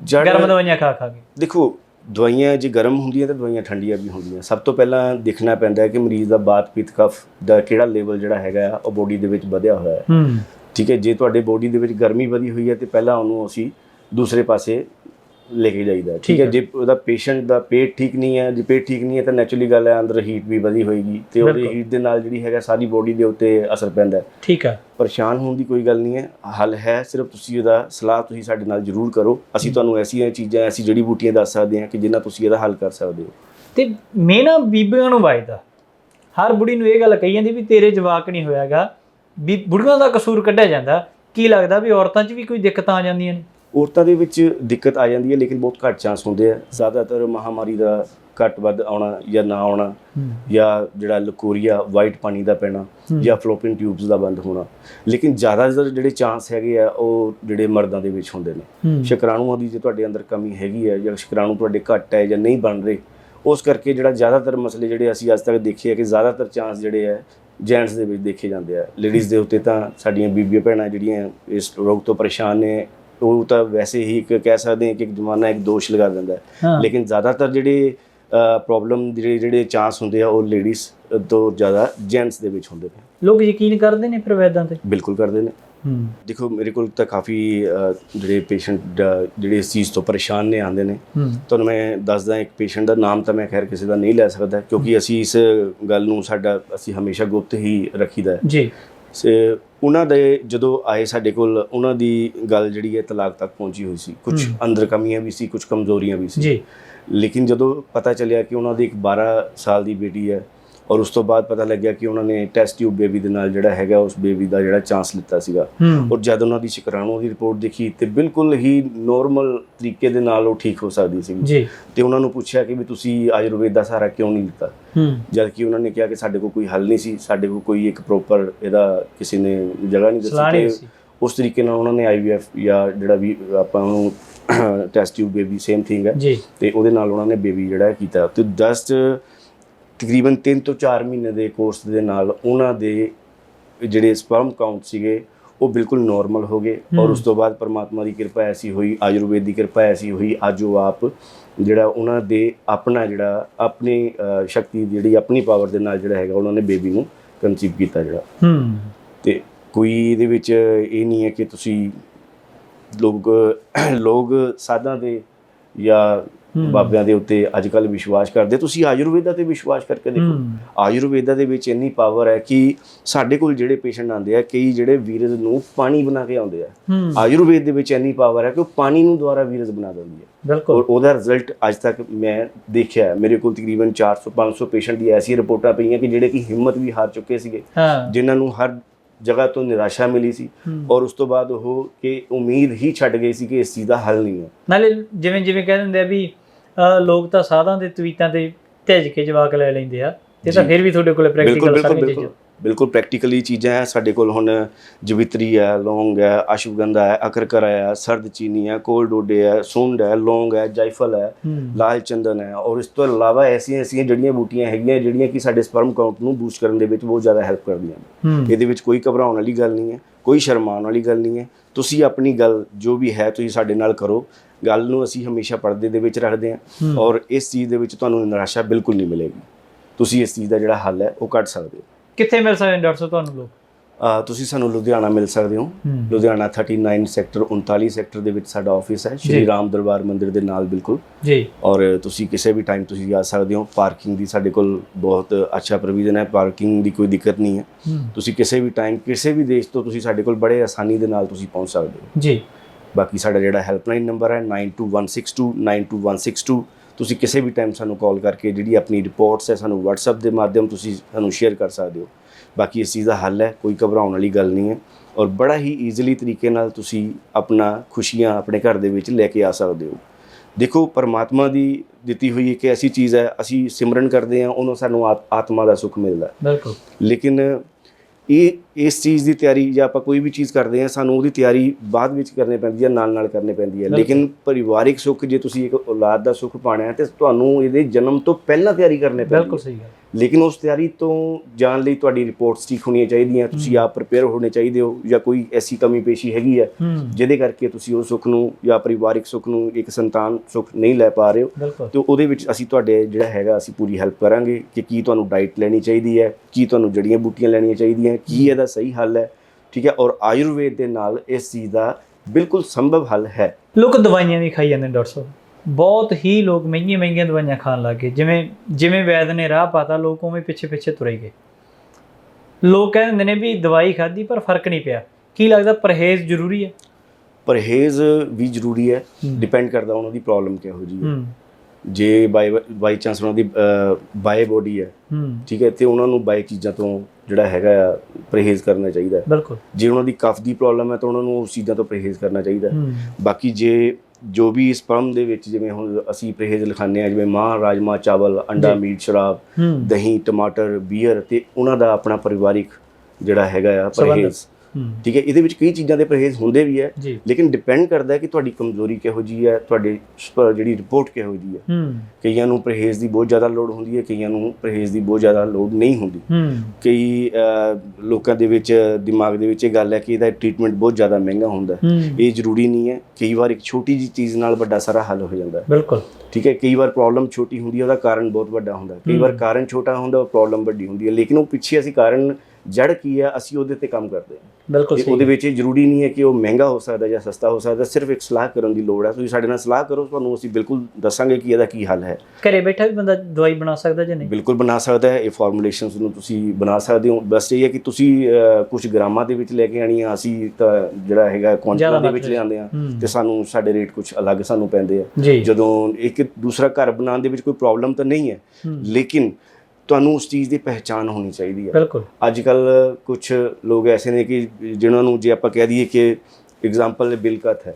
ਜੜ ਗਰਮ ਦਵਾਈਆਂ ਖਾ ਖਾ ਕੇ। ਦੇਖੋ ਦਵਾਈਆਂ ਜੇ ਗਰਮ ਹੁੰਦੀਆਂ ਤਾਂ ਦਵਾਈਆਂ ਠੰਡੀਆਂ ਵੀ ਹੁੰਦੀਆਂ। ਸਭ ਤੋਂ ਪਹਿਲਾਂ ਦੇਖਣਾ ਪੈਂਦਾ ਹੈ ਕਿ ਮਰੀਜ਼ ਦਾ ਬਾਤ ਪਿੱਤ ਕਫ ਦਾ ਕਿਹੜਾ ਲੈਵਲ ਜਿਹੜਾ ਹੈਗਾ ਆ, ਉਹ ਬੋਡੀ ਦੇ ਵਿੱਚ ਵਧਿਆ ਹੋਇਆ ਹੂੰ। ਠੀਕ ਹੈ ਜੇ ਤੁਹਾਡੇ ਬੋਡੀ ਦੇ ਵਿੱਚ ਗਰਮੀ ਵਧੀ ਹੋਈ ਹੈ ਤੇ ਪਹਿਲਾਂ ਉਹਨੂੰ ਅਸੀਂ ਦੂਸਰੇ ਪਾਸੇ ਲੈ ਕੇ ਜਾਈਦਾ ਹੈ। ਠੀਕ ਹੈ ਜੇ ਉਹਦਾ ਪੇਸ਼ੈਂਟ ਦਾ ਪੇਟ ਠੀਕ ਨਹੀਂ ਹੈ ਜੇ ਪੇਟ ਠੀਕ ਨਹੀਂ ਹੈ ਤਾਂ ਨੈਚੁਰਲੀ ਗੱਲ ਹੈ ਅੰਦਰ ਹੀਟ ਵੀ ਵਧੀ ਹੋਏਗੀ ਤੇ ਉਹਦੀ। ਹੀਟ ਦੇ ਨਾਲ ਜਿਹੜੀ ਹੈਗਾ ਸਾਰੀ ਬੋਡੀ ਦੇ ਉੱਤੇ ਅਸਰ ਪੈਂਦਾ ਹੈ। ਠੀਕ ਆ ਪਰੇਸ਼ਾਨ ਹੋਣ ਦੀ ਕੋਈ ਗੱਲ ਨਹੀਂ ਹੈ ਹੱਲ ਹੈ ਸਿਰਫ ਤੁਸੀਂ ਉਹਦਾ ਸਲਾਹ ਤੁਸੀਂ ਸਾਡੇ ਨਾਲ ਜ਼ਰੂਰ ਕਰੋ। ਅਸੀਂ ਤੁਹਾਨੂੰ ਐਸੀਆਂ ਚੀਜ਼ਾਂ ਐਸੀ ਜੜੀ ਬੂਟੀਆਂ ਦੱਸ ਸਕਦੇ ਹਾਂ ਕਿ ਜਿਨ੍ਹਾਂ ਤੁਸੀਂ ਇਹਦਾ ਹੱਲ ਕਰ ਸਕਦੇ ਹੋ। ਤੇ ਮੇਨਾ ਬੀਬੀਆਂ ਨੂੰ ਵਾਇਦਾ ਹਰ ਬੁੜੀ ਨੂੰ ਇਹ ਗੱਲ ਕਹੀ ਜਾਂਦੀ ਵੀ ਤੇਰੇ ਜਵਾਕ ਨਹੀਂ ਹੋਇਆਗਾ ਵੀ ਬੁੜੀਆਂ ਦਾ ਕਸੂਰ ਕੱਢਿਆ ਜਾਂਦਾ। ਕੀ ਲੱਗਦਾ ਵੀ ਔਰਤਾਂ 'ਚ ਵੀ ਕੋਈ ਦਿੱਕਤਾਂ ਆ ਜਾਂਦੀਆਂ ਨੇ? ਔਰਤਾਂ ਦੇ ਵਿੱਚ ਦਿੱਕਤ ਆ ਜਾਂਦੀ ਹੈ ਲੇਕਿਨ ਬਹੁਤ ਘੱਟ ਚਾਂਸ ਹੁੰਦੇ ਆ। ਜ਼ਿਆਦਾਤਰ ਮਹਾਮਾਰੀ ਦਾ ਘੱਟ ਵੱਧ ਆਉਣਾ ਜਾਂ ਨਾ ਆਉਣਾ ਜਾਂ ਜਿਹੜਾ ਲਕੋਰੀਆ ਵਾਈਟ ਪਾਣੀ ਦਾ ਪੈਣਾ ਜਾਂ ਫਲੋਪਿੰਗ ਟਿਊਬਸ ਦਾ ਬੰਦ ਹੋਣਾ। ਲੇਕਿਨ ਜ਼ਿਆਦਾਤਰ ਜਿਹੜੇ ਚਾਂਸ ਹੈਗੇ ਆ ਉਹ ਜਿਹੜੇ ਮਰਦਾਂ ਦੇ ਵਿੱਚ ਹੁੰਦੇ ਨੇ। ਸ਼ੁਕਰਾਣੂਆਂ ਦੀ ਜੇ ਤੁਹਾਡੇ ਅੰਦਰ ਕਮੀ ਹੈਗੀ ਹੈ ਜਾਂ ਸ਼ੁਕਰਾਣੂ ਤੁਹਾਡੇ ਘੱਟ ਹੈ ਜਾਂ ਨਹੀਂ ਬਣ ਰਹੇ ਉਸ ਕਰਕੇ ਜਿਹੜਾ ਜ਼ਿਆਦਾਤਰ ਮਸਲੇ ਜਿਹੜੇ ਅਸੀਂ ਅੱਜ ਤੱਕ ਦੇਖੇ ਆ ਕਿ ਜ਼ਿਆਦਾਤਰ ਚਾਂਸ ਜਿਹੜੇ ਆ ਜੈਂਟਸ ਦੇ ਵਿੱਚ ਦੇਖੇ ਜਾਂਦੇ ਆ। ਲੇਡੀਜ਼ ਦੇ ਉੱਤੇ ਤਾਂ ਸਾਡੀਆਂ ਬੀਬੀਆਂ ਭੈਣਾਂ ਜਿਹੜੀਆਂ ਇਸ ਰੋਗ ਤੋਂ ਪਰੇਸ਼ਾਨ ਨੇ ਉਹ ਤਾਂ ਵੈਸੇ ਹੀ ਇੱਕ ਕਹਿ ਸਕਦੇ ਹਾਂ ਕਿ ਇੱਕ ਜ਼ਮਾਨਾ ਇੱਕ ਦੋਸ਼ ਲਗਾ ਦਿੰਦਾ ਲੇਕਿਨ ਜ਼ਿਆਦਾਤਰ ਜਿਹੜੇ ਪ੍ਰੋਬਲਮ ਜਿਹੜੇ ਜਿਹੜੇ ਚਾਂਸ ਹੁੰਦੇ ਆ ਉਹ ਲੇਡੀਜ਼ ਤੋਂ ਜ਼ਿਆਦਾ ਜੈਂਟਸ ਦੇ ਵਿੱਚ ਹੁੰਦੇ ਨੇ। ਲੋਕ ਯਕੀਨ ਕਰਦੇ ਨੇ ਫਿਰ ਵੈਦਾਂ ਤੇ? ਬਿਲਕੁਲ ਕਰਦੇ ਨੇ। ਦੇਖੋ ਮੇਰੇ ਕੋਲ ਤਾਂ ਕਾਫੀ ਜਿਹੜੇ ਪੇਸ਼ੈਂਟ ਜਿਹੜੇ ਇਸ ਚੀਜ਼ ਤੋਂ ਪਰੇਸ਼ਾਨ ਨੇ ਆਉਂਦੇ ਨੇ। ਤੁਹਾਨੂੰ ਮੈਂ ਦੱਸਦਾ ਇੱਕ ਪੇਸ਼ੈਂਟ ਦਾ ਨਾਮ ਤਾਂ ਮੈਂ ਖੈਰ ਕਿਸੇ ਦਾ ਨਹੀਂ ਲੈ ਸਕਦਾ ਕਿਉਂਕਿ ਅਸੀਂ ਇਸ ਗੱਲ ਨੂੰ ਸਾਡਾ ਅਸੀਂ ਹਮੇਸ਼ਾ ਗੁਪਤ ਹੀ ਰੱਖੀਦਾ ਹੈ। ਜੀ। ਸੇ ਉਹਨਾਂ ਦੇ ਜਦੋਂ ਆਏ ਸਾਡੇ ਕੋਲ ਉਹਨਾਂ ਦੀ ਗੱਲ ਜਿਹੜੀ ਹੈ ਤਲਾਕ ਤੱਕ ਪਹੁੰਚੀ ਹੋਈ ਸੀ। ਕੁਝ। ਅੰਦਰ ਕਮੀਆਂ ਵੀ ਸੀ ਕੁਝ ਕਮਜ਼ੋਰੀਆਂ ਵੀ ਸੀ। ਜੀ। ਲੇਕਿਨ ਜਦੋਂ ਪਤਾ ਚੱਲਿਆ ਕਿ ਉਹਨਾਂ ਦੀ ਇੱਕ 12 ਸਾਲ ਦੀ ਬੇਟੀ ਹੈ ਔਰ ਉਸ ਤੋਂ ਬਾਅਦ ਪਤਾ ਲੱਗਿਆ ਕਿ ਉਹਨਾਂ ਨੇ ਟੈਸਟ ਟਿਊਬ ਬੇਬੀ ਦੇ ਨਾਲ ਜਿਹੜਾ ਹੈਗਾ ਉਸ ਬੇਬੀ ਦਾ ਜਿਹੜਾ ਚਾਂਸ ਲਿੱਤਾ ਸੀਗਾ। ਔਰ ਜਦ ਉਹਨਾਂ ਦੀ ਸ਼ੁਕਰਾਣੂ ਦੀ ਰਿਪੋਰਟ ਦੇਖੀ ਤੇ ਬਿਲਕੁਲ ਹੀ ਨੋਰਮਲ ਤਰੀਕੇ ਦੇ ਨਾਲ ਉਹ ਠੀਕ ਹੋ ਸਕਦੀ ਸੀ ਜੀ। ਤੇ ਉਹਨਾਂ ਨੂੰ ਪੁੱਛਿਆ ਕਿ ਵੀ ਤੁਸੀਂ ਆਯੁਰਵੇਦ ਦਾ ਸਹਾਰਾ ਕਿਉਂ ਨਹੀਂ ਲਿੱਤਾ? ਜਦ ਕਿ ਉਹਨਾਂ ਨੇ ਕਿਹਾ ਕਿ ਸਾਡੇ ਕੋਲ ਕੋਈ ਹੱਲ ਨਹੀਂ ਸੀ ਸਾਡੇ ਕੋਲ ਕੋਈ ਇੱਕ ਪ੍ਰੋਪਰ ਇਹਦਾ ਕਿਸੇ ਨੇ ਜਗ੍ਹਾ ਨਹੀਂ ਦੱਸੀ ਤੇ ਉਸ ਤਰੀਕੇ ਨਾਲ ਉਹਨਾਂ ਨੇ ਆਈਵੀਐਫ ਜਾਂ ਜਿਹੜਾ ਵੀ ਆਪਾਂ ਉਹਨੂੰ test tube baby same thing ਹੈ ਤੇ ਉਹਦੇ ਨਾਲ ਉਹਨਾਂ ਨੇ ਬੇਬੀ ਜਿਹੜਾ ਕੀਤਾ। ਤੇ ਜਸਟ ਤਕਰੀਬਨ 3 ਤੋਂ 4 ਮਹੀਨੇ ਦੇ ਕੋਰਸ ਦੇ ਨਾਲ ਉਹਨਾਂ ਦੇ ਜਿਹੜੇ ਸਪਰਮ ਕਾਊਂਟ ਸੀਗੇ ਉਹ ਬਿਲਕੁਲ ਨਾਰਮਲ ਹੋ ਗਏ ਔਰ। ਉਸ ਤੋਂ ਬਾਅਦ ਪਰਮਾਤਮਾ ਦੀ ਕਿਰਪਾ ਐਸੀ ਹੋਈ ਆਯੁਰਵੇਦ ਦੀ ਕਿਰਪਾ ਐਸੀ ਹੋਈ ਅੱਜ ਉਹ ਆਪ ਜਿਹੜਾ ਉਹਨਾਂ ਦੇ ਆਪਣਾ ਜਿਹੜਾ ਆਪਣੀ ਸ਼ਕਤੀ ਜਿਹੜੀ ਆਪਣੀ ਪਾਵਰ ਦੇ ਨਾਲ ਜਿਹੜਾ ਹੈਗਾ ਉਹਨਾਂ ਨੇ ਬੇਬੀ ਨੂੰ ਕਨਸੀਵ ਕੀਤਾ ਜਿਹੜਾ ਹੂੰ ਤੇ ਕੋਈ ਇਹਦੇ ਵਿੱਚ ਇਹ ਨਹੀਂ ਹੈ ਕਿ ਤੁਸੀਂ ਲੋਕ ਲੋਕ ਸਾਧਾਂ ਦੇ ਜਾਂ। ਬਾਬਿਆਂ ਦੇ ਉੱਤੇ ਅੱਜ ਕੱਲ ਵਿਸ਼ਵਾਸ ਕਰਦੇ। ਤੁਸੀਂ ਆਯੁਰਵੇਦਾ ਤੇ ਵਿਸ਼ਵਾਸ ਕਰਕੇ ਦੇਖੋ। ਆਯੁਰਵੇਦਾ ਦੇ ਵਿੱਚ ਇੰਨੀ ਪਾਵਰ ਹੈ ਕਿ ਸਾਡੇ ਕੋਲ ਜਿਹੜੇ ਪੇਸ਼ੈਂਟ ਆਉਂਦੇ ਆ ਕਈ ਜਿਹੜੇ ਵੀਰਜ ਨੂੰ ਪਾਣੀ ਬਣਾ ਕੇ ਆਉਂਦੇ ਆ। ਆਯੁਰਵੇਦ ਦੇ ਵਿੱਚ ਇੰਨੀ ਪਾਵਰ ਹੈ ਕਿ ਉਹ ਪਾਣੀ ਨੂੰ ਦੁਆਰਾ ਵੀਰਜ ਬਣਾ ਦਿੰਦੀ ਹੈ। ਔਰ ਬਿਲਕੁਲ ਉਹਦਾ ਰਿਜ਼ਲਟ ਅੱਜ ਤੱਕ ਮੈਂ ਦੇਖਿਆ। ਮੇਰੇ ਕੋਲ ਤਕਰੀਬਨ 400 500 ਪੇਸ਼ੈਂਟ ਦੀ ਐਸੀ ਰਿਪੋਰਟਾਂ ਪਈਆਂ ਕਿ ਜਿਹੜੇ ਕਿ ਹਿੰਮਤ ਵੀ ਹਾਰ ਚੁੱਕੇ ਸੀਗੇ। ਜਿਨ੍ਹਾਂ ਨੂੰ ਹਰ ਜਗ੍ਹਾ ਤੋਂ ਨਿਰਾਸ਼ਾ ਮਿਲੀ ਸੀ। ਔਰ ਉਸ ਤੋਂ ਬਾਅਦ ਉਹ ਕਿ ਉਮੀਦ ਹੀ ਛੱਡ ਗਏ ਸੀ ਕਿ ਇਸ ਚੀਜ਼ ਦਾ ਹੱਲ ਨਹੀਂ ਹੈ। ਨਾਲੇ ਜਿਵੇਂ ਜਿਵੇਂ ਕਹਿ ਦਿੰਦੇ ਆ ਵੀ ਲੋਕ ਤਾਂ ਸਾਧਾਂ ਦੇ ਤਵੀਤਾਂ ਤੇ ਭੇਜ ਕੇ ਜਵਾਕ ਲੈ ਲੈਂਦੇ ਆ। ਤੇ ਤਾਂ। ਫਿਰ ਵੀ ਤੁਹਾਡੇ ਕੋਲੇ ਪ੍ਰੈਕਟੀਕਲ ਸਾਰੀਆਂ ਚੀਜ਼ਾਂ। ਬਿਲਕੁਲ ਪ੍ਰੈਕਟੀਕਲੀ ਚੀਜ਼ਾਂ ਹੈ। ਸਾਡੇ ਕੋਲ ਹੁਣ ਜਵਿਤਰੀ ਹੈ ਲੌਂਗ ਹੈ ਅਸ਼ਵਗੰਧਾ ਹੈ ਅਕਰਕਰਾ ਹੈ ਸਰਦ ਚੀਨੀ ਹੈ ਕੋਲ ਡੋਡੇ ਹੈ ਸੁੰਡ ਹੈ ਲੌਂਗ ਹੈ ਜਾਇਫਲ ਹੈ ਲਾਲ ਚੰਦਨ ਹੈ। ਔਰ ਇਸ ਤੋਂ ਇਲਾਵਾ ਐਸੀਆਂ ਐਸੀਆਂ ਜੜੀਆਂ ਬੂਟੀਆਂ ਹੈਗੀਆਂ ਜਿਹੜੀਆਂ ਕਿ ਸਾਡੇ ਸਪਰਮ ਕਾਊਂਟ ਨੂੰ ਬੂਸਟ ਕਰਨ ਦੇ ਵਿੱਚ ਬਹੁਤ ਜ਼ਿਆਦਾ ਹੈਲਪ ਕਰਦੀਆਂ ਨੇ। ਇਹਦੇ ਵਿੱਚ ਕੋਈ ਘਬਰਾਉਣ ਵਾਲੀ ਗੱਲ ਨਹੀਂ ਹੈ ਕੋਈ ਸ਼ਰਮਾਉਣ ਵਾਲੀ ਗੱਲ ਨਹੀਂ ਹੈ। ਤੁਸੀਂ ਆਪਣੀ ਗੱਲ ਜੋ ਵੀ ਹੈ ਤੁਸੀਂ ਸਾਡੇ ਨਾਲ ਕਰੋ। ਗੱਲ ਨੂੰ ਅਸੀਂ ਹਮੇਸ਼ਾ ਪਰਦੇ ਦੇ ਵਿੱਚ ਰੱਖਦੇ ਹੂੰ। ਔਰ ਇਸ ਚੀਜ਼ ਦੇ ਵਿੱਚ ਤੁਹਾਨੂੰ ਨਿਰਾਸ਼ਾ ਬਿਲਕੁਲ ਨਹੀਂ ਮਿਲੇਗੀ। ਤੁਸੀਂ ਇਸ ਚੀਜ਼ ਦਾ ਜਿਹੜਾ ਹੱਲ ਹੈ ਉਹ ਕੱਢ ਸਕਦੇ ਹੋ। ਕਿੱਥੇ ਮਿਲ ਸਕਦੇ ਡਾਕਟਰ ਸਾਹਿਬ ਤੁਹਾਨੂੰ ਲੋਕ? ਤੁਸੀਂ ਸਾਨੂੰ ਲੁਧਿਆਣਾ ਮਿਲ ਸਕਦੇ ਹੋ। ਲੁਧਿਆਣਾ 39 ਸੈਕਟਰ 39 ਸੈਕਟਰ ਦੇ ਵਿੱਚ ਸਾਡਾ ਆਫਿਸ ਹੈ। ਸ਼੍ਰੀ ਰਾਮ ਦਰਬਾਰ ਮੰਦਿਰ ਦੇ ਨਾਲ ਬਿਲਕੁਲ। ਜੀ। ਔਰ ਤੁਸੀਂ ਕਿਸੇ ਵੀ ਟਾਈਮ ਤੁਸੀਂ ਆ ਸਕਦੇ ਹੋ। ਪਾਰਕਿੰਗ ਦੀ ਸਾਡੇ ਕੋਲ ਬਹੁਤ ਅੱਛਾ ਪ੍ਰੋਵੀਜ਼ਨ ਹੈ। ਪਾਰਕਿੰਗ ਦੀ ਕੋਈ ਦਿੱਕਤ ਨਹੀਂ ਹੈ। ਹੂੰ। ਤੁਸੀਂ ਕਿਸੇ ਵੀ ਟਾਈਮ ਕਿਸੇ ਵੀ ਦੇਸ਼ ਤੋਂ ਤੁਸੀਂ ਸਾਡੇ ਕੋਲ ਬੜੇ ਆਸਾਨੀ ਦੇ ਨਾਲ ਤੁਸੀਂ ਪਹੁੰਚ ਸਕਦੇ ਹੋ। ਜੀ। ਬਾਕੀ ਸਾਡਾ ਜਿਹੜਾ ਹੈਲਪਲਾਈਨ ਨੰਬਰ ਹੈ 9216292162 ਤੁਸੀਂ ਕਿਸੇ ਵੀ ਟਾਈਮ ਸਾਨੂੰ ਕਾਲ ਕਰਕੇ ਜਿਹੜੀ ਆਪਣੀ ਰਿਪੋਰਟਸ ਹੈ ਸਾਨੂੰ WhatsApp ਦੇ ਮਾਧਿਅਮ ਤੁਸੀਂ ਸਾਨੂੰ ਸ਼ੇਅਰ ਕਰ ਸਕਦੇ ਹੋ। ਬਾਕੀ ਇਸ ਚੀਜ਼ ਦਾ ਹੱਲ ਹੈ ਕੋਈ ਘਬਰਾਉਣ ਵਾਲੀ ਗੱਲ ਨਹੀਂ ਹੈ ਔਰ ਬੜਾ ਹੀ ਈਜ਼ੀਲੀ ਤਰੀਕੇ ਨਾਲ ਤੁਸੀਂ ਆਪਣਾ ਖੁਸ਼ੀਆਂ ਆਪਣੇ ਘਰ ਦੇ ਵਿੱਚ ਲੈ ਕੇ ਆ ਸਕਦੇ ਹੋ। ਦੇਖੋ ਪਰਮਾਤਮਾ ਦੀ ਦਿੱਤੀ ਹੋਈ ਇੱਕ ਐਸੀ ਚੀਜ਼ ਹੈ ਅਸੀਂ ਸਿਮਰਨ ਕਰਦੇ ਹਾਂ ਉਹਨੂੰ ਸਾਨੂੰ ਆਤ- ਆਤਮਾ ਦਾ ਸੁੱਖ ਮਿਲਦਾ। ਬਿਲਕੁਲ। ਲੇਕਿਨ ਇਹ ਇਸ ਚੀਜ਼ ਦੀ ਤਿਆਰੀ ਜਾਂ ਆਪਾਂ ਕੋਈ ਵੀ ਚੀਜ਼ ਕਰਦੇ ਹਾਂ ਸਾਨੂੰ ਉਹਦੀ ਤਿਆਰੀ ਬਾਅਦ ਵਿੱਚ ਕਰਨੀ ਪੈਂਦੀ ਹੈ ਨਾਲ ਨਾਲ ਕਰਨੀ ਪੈਂਦੀ ਹੈ। ਲੇਕਿਨ ਪਰਿਵਾਰਿਕ ਸੁੱਖ ਜੇ ਤੁਸੀਂ ਇੱਕ ਔਲਾਦ ਦਾ ਸੁੱਖ ਪਾਣਾ ਹੈ ਤੇ ਤੁਹਾਨੂੰ ਇਹਦੇ ਜਨਮ ਤੋਂ ਪਹਿਲਾਂ ਤਿਆਰੀ ਕਰਨੀ ਪੈਂਦੀ ਬਿਲਕੁਲ ਹੈ ਸਹੀ ਗੱਲ। ਲੇਕਿਨ ਉਸ ਤਿਆਰੀ ਤੋਂ ਜਾਣ ਲਈ ਤੁਹਾਡੀ ਰਿਪੋਰਟਸ ਠੀਕ ਹੋਣੀਆਂ ਚਾਹੀਦੀਆਂ ਤੁਸੀਂ ਆਪ ਪ੍ਰਿਪੇਅਰ ਹੋਣੇ ਚਾਹੀਦੇ ਹੋ ਜਾਂ ਕੋਈ ਐਸੀ ਕਮੀ ਪੇਸ਼ੀ ਹੈਗੀ ਹੈ ਹੂੰ। ਜਿਹਦੇ ਕਰਕੇ ਤੁਸੀਂ ਉਹ ਸੁੱਖ ਨੂੰ ਜਾਂ ਪਰਿਵਾਰਿਕ ਸੁੱਖ ਨੂੰ ਇੱਕ ਸੰਤਾਨ ਸੁੱਖ ਨਹੀਂ ਲੈ ਪਾ ਰਹੇ ਹੋ। ਤੇ ਉਹਦੇ ਵਿੱਚ ਅਸੀਂ ਤੁਹਾਡੇ ਜਿਹੜਾ ਹੈਗਾ ਅਸੀਂ ਪੂਰੀ ਹੈਲਪ ਕਰਾਂਗੇ ਕਿ ਕੀ ਤੁਹਾਨੂੰ ਡਾਈਟ ਲੈਣੀ ਚਾਹੀਦੀ ਹੈ ਕੀ ਤੁਹਾਨੂੰ ਜੜੀਆਂ ਬੂਟੀਆਂ ਲੈਣੀਆਂ ਚਾਹੀਦੀਆਂ ਕੀ ਇਹਦਾ ਸਹੀ ਹੱਲ ਹੈ ਠੀਕ ਹੈ ਔਰ ਆਯੁਰਵੇਦ ਦੇ ਨਾਲ ਇਸ ਚੀਜ਼ ਦਾ ਬਿਲਕੁਲ ਸੰਭਵ ਹੱਲ ਹੈ। ਲੋਕ ਦਵਾਈਆਂ ਵੀ ਖਾਈ ਜਾਂਦੇ ਨੇ ਡਾਕਟਰ ਸਾਹਿਬ। ਬਹੁਤ ਹੀ ਲੋਕ ਮਹਿੰਗੀਆਂ ਮਹਿੰਗੀਆਂ ਦਵਾਈਆਂ ਖਾਣ ਲੱਗ ਜਿਵੇਂ ਜਿਵੇਂ ਵੈਦ ਨੇ ਰਾਹ ਪਾਤਾ ਲੋਕ ਉਵੇਂ ਪਿੱਛੇ ਪਿੱਛੇ ਤੁਰੇ ਗਏ। ਲੋਕ ਕਹਿੰਦੇ ਨੇ ਵੀ ਦਵਾਈ ਖਾਧੀ ਪਰ ਫ਼ਰਕ ਨਹੀਂ ਪਿਆ। ਕੀ ਲੱਗਦਾ ਪਰਹੇਜ਼ ਜ਼ਰੂਰੀ ਹੈ? ਪਰਹੇਜ਼ ਵੀ ਜ਼ਰੂਰੀ ਹੈ। ਡਿਪੈਂਡ ਕਰਦਾ ਉਹਨਾਂ ਦੀ ਪ੍ਰੋਬਲਮ ਕਿਹੋ ਜੀ ਹੈ। ਜੇ ਬਾਈ ਬਾਈ ਚਾਂਸ ਉਹਨਾਂ ਦੀ ਬਾਏ ਬੋਡੀ ਹੂੰ ਠੀਕ ਹੈ ਤੇ ਉਹਨਾਂ ਨੂੰ ਬਾਈ ਚੀਜ਼ਾਂ ਤੋਂ ਜਿਹੜਾ ਹੈਗਾ ਆ ਪਰਹੇਜ਼ ਕਰਨਾ ਚਾਹੀਦਾ। ਬਿਲਕੁਲ ਜੇ ਉਹਨਾਂ ਦੀ ਕਫ ਦੀ ਪ੍ਰੋਬਲਮ ਹੈ ਤਾਂ ਉਹਨਾਂ ਨੂੰ ਉਸ ਚੀਜ਼ਾਂ ਤੋਂ ਪਰਹੇਜ਼ ਕਰਨਾ ਚਾਹੀਦਾ ਹੈ। ਬਾਕੀ ਜੇ ਜੋ ਵੀ ਸਪਰਮ ਦੇ ਵਿੱਚ ਜਿਵੇਂ ਹੁਣ ਅਸੀਂ ਪਰਹੇਜ਼ ਲਿਖਾਉਂਦੇ ਆ ਜਿਵੇਂ ਮਾਂ ਰਾਜਮਾ ਚਾਵਲ ਅੰਡਾ। ਮੀਟ ਸ਼ਰਾਬ ਦਹੀਂ ਟਮਾਟਰ ਬੀਅਰ ਤੇ ਉਹਨਾਂ ਦਾ ਆਪਣਾ ਪਰਿਵਾਰਿਕ ਜਿਹੜਾ ਹੈਗਾ ਆ। ਪਰਹੇਜ਼ ਠੀਕ ਹੈ ਇਹਦੇ ਵਿੱਚ ਕਈ ਚੀਜ਼ਾਂ ਦੇ ਪਰਹੇਜ਼ ਹੁੰਦੇ ਵੀ ਹੈ ਲੇਕਿਨ ਡਿਪੈਂਡ ਕਰਦਾ ਹੈ ਕਿ ਤੁਹਾਡੀ ਕਮਜ਼ੋਰੀ ਕਿਹੋ ਜੀ ਹੈ ਤੁਹਾਡੇ ਜਿਹੜੀ ਰਿਪੋਰਟ ਕਿਹੋ ਜੀ ਹੈ। ਕਈਆਂ ਨੂੰ ਪਰਹੇਜ਼ ਦੀ ਬਹੁਤ ਜ਼ਿਆਦਾ ਲੋੜ ਹੁੰਦੀ ਹੈ ਕਈਆਂ ਨੂੰ ਪਰਹੇਜ਼ ਦੀ ਬਹੁਤ ਜ਼ਿਆਦਾ ਲੋੜ ਨਹੀਂ ਹੁੰਦੀ। ਕਈ ਲੋਕਾਂ ਦੇ ਵਿੱਚ ਦਿਮਾਗ ਦੇ ਵਿੱਚ ਇਹ ਗੱਲ ਹੈ ਕਿ ਇਹਦਾ ਟ੍ਰੀਟਮੈਂਟ ਬਹੁਤ ਜ਼ਿਆਦਾ ਮਹਿੰਗਾ ਹੁੰਦਾ ਇਹ ਜ਼ਰੂਰੀ ਨਹੀਂ ਹੈ ਕਈ ਵਾਰ ਇੱਕ ਛੋਟੀ ਜੀ ਚੀਜ਼ ਨਾਲ ਵੱਡਾ ਸਾਰਾ ਹੱਲ ਹੋ ਜਾਂਦਾ ਹੈ। ਬਿਲਕੁਲ। ਠੀਕ ਹੈ ਕਈ ਵਾਰ ਪ੍ਰੋਬਲਮ ਛੋਟੀ ਹੁੰਦੀ ਹੈ ਉਹਦਾ ਕਾਰਨ ਬਹੁਤ ਵੱਡਾ ਹੁੰਦਾ ਹੈ। ਕਈ ਵਾਰ। ਕਾਰਨ ਛੋਟਾ ਹੁੰਦਾ ਉਹ ਪ੍ਰੋਬਲਮ ਵੱਡੀ ਹੁੰਦੀ ਹੈ। ਲੇਕਿਨ ਉਹ ਪਿੱਛੇ ਅਸੀਂ ਕਾਰਨ ਜੜ ਕੀ ਹੈ ਅਸੀਂ ਉਹਦੇ ਤੇ ਕੰਮ ਕਰਦੇ ਹਾਂ। ਬਿਲਕੁਲ ਸਹੀ। ਉਹਦੇ ਵਿੱਚ ਇਹ ਜ਼ਰੂਰੀ ਨਹੀਂ ਹੈ ਕਿ ਉਹ ਮਹਿੰਗਾ ਹੋ ਸਕਦਾ ਜਾਂ ਸਸਤਾ ਹੋ ਸਕਦਾ ਸਿਰਫ ਇੱਕ ਸਲਾਹ ਕਰਨ ਦੀ ਲੋੜ ਹੈ। ਤੁਸੀਂ ਸਾਡੇ ਨਾਲ ਸਲਾਹ ਕਰੋ ਤੁਹਾਨੂੰ ਅਸੀਂ ਬਿਲਕੁਲ ਦੱਸਾਂਗੇ ਕਿ ਇਹਦਾ ਕੀ ਹੱਲ ਹੈ। ਘਰੇ ਬੈਠਾ ਵੀ ਬੰਦਾ ਦਵਾਈ ਬਣਾ ਸਕਦਾ ਜਾਂ ਨਹੀਂ? ਬਿਲਕੁਲ ਬਣਾ ਸਕਦਾ ਹੈ। ਇਹ ਫਾਰਮੂਲੇਸ਼ਨਸ ਨੂੰ ਤੁਸੀਂ ਬਣਾ ਸਕਦੇ ਹੋ। ਬਸ ਇਹ ਹੈ ਕਿ ਤੁਸੀਂ ਕੁਝ ਗ੍ਰਾਮਾਂ ਦੇ ਵਿੱਚ ਲੈ ਕੇ ਆਣੀ ਆ ਅਸੀਂ ਤਾਂ ਜਿਹੜਾ ਹੈਗਾ ਕੁਆਂਟੀਟੀ ਦੇ ਵਿੱਚ। ਲਿਆਉਂਦੇ ਆ। ਤੇ ਸਾਨੂੰ ਸਾਡੇ ਰੇਟ ਕੁਝ ਅਲੱਗ ਸਾਨੂੰ ਪੈਂਦੇ ਆ। ਜਦੋਂ ਇੱਕ ਦੂਸਰਾ ਘਰ ਬਣਾਉਣ ਦੇ ਵਿੱਚ ਕੋਈ ਪ੍ਰੋਬਲਮ ਤਾਂ ਨਹੀਂ ਹੂੰ। ਲੇਕਿਨ ਤੁਹਾਨੂੰ ਉਸ ਚੀਜ਼ ਦੀ ਪਹਿਚਾਨ ਹੋਣੀ ਚਾਹੀਦੀ ਹੈ। ਬਿਲਕੁਲ। ਅੱਜ ਕੱਲ ਕੁਝ ਲੋਕ ਐਸੇ ਨੇ ਕਿ ਜਿਨ੍ਹਾਂ ਨੂੰ ਜੇ ਆਪਾਂ ਕਹਿ ਦਈਏ ਕਿ ਐਗਜ਼ਾਮਪਲ ਬਿਲਕਤ ਹੈ।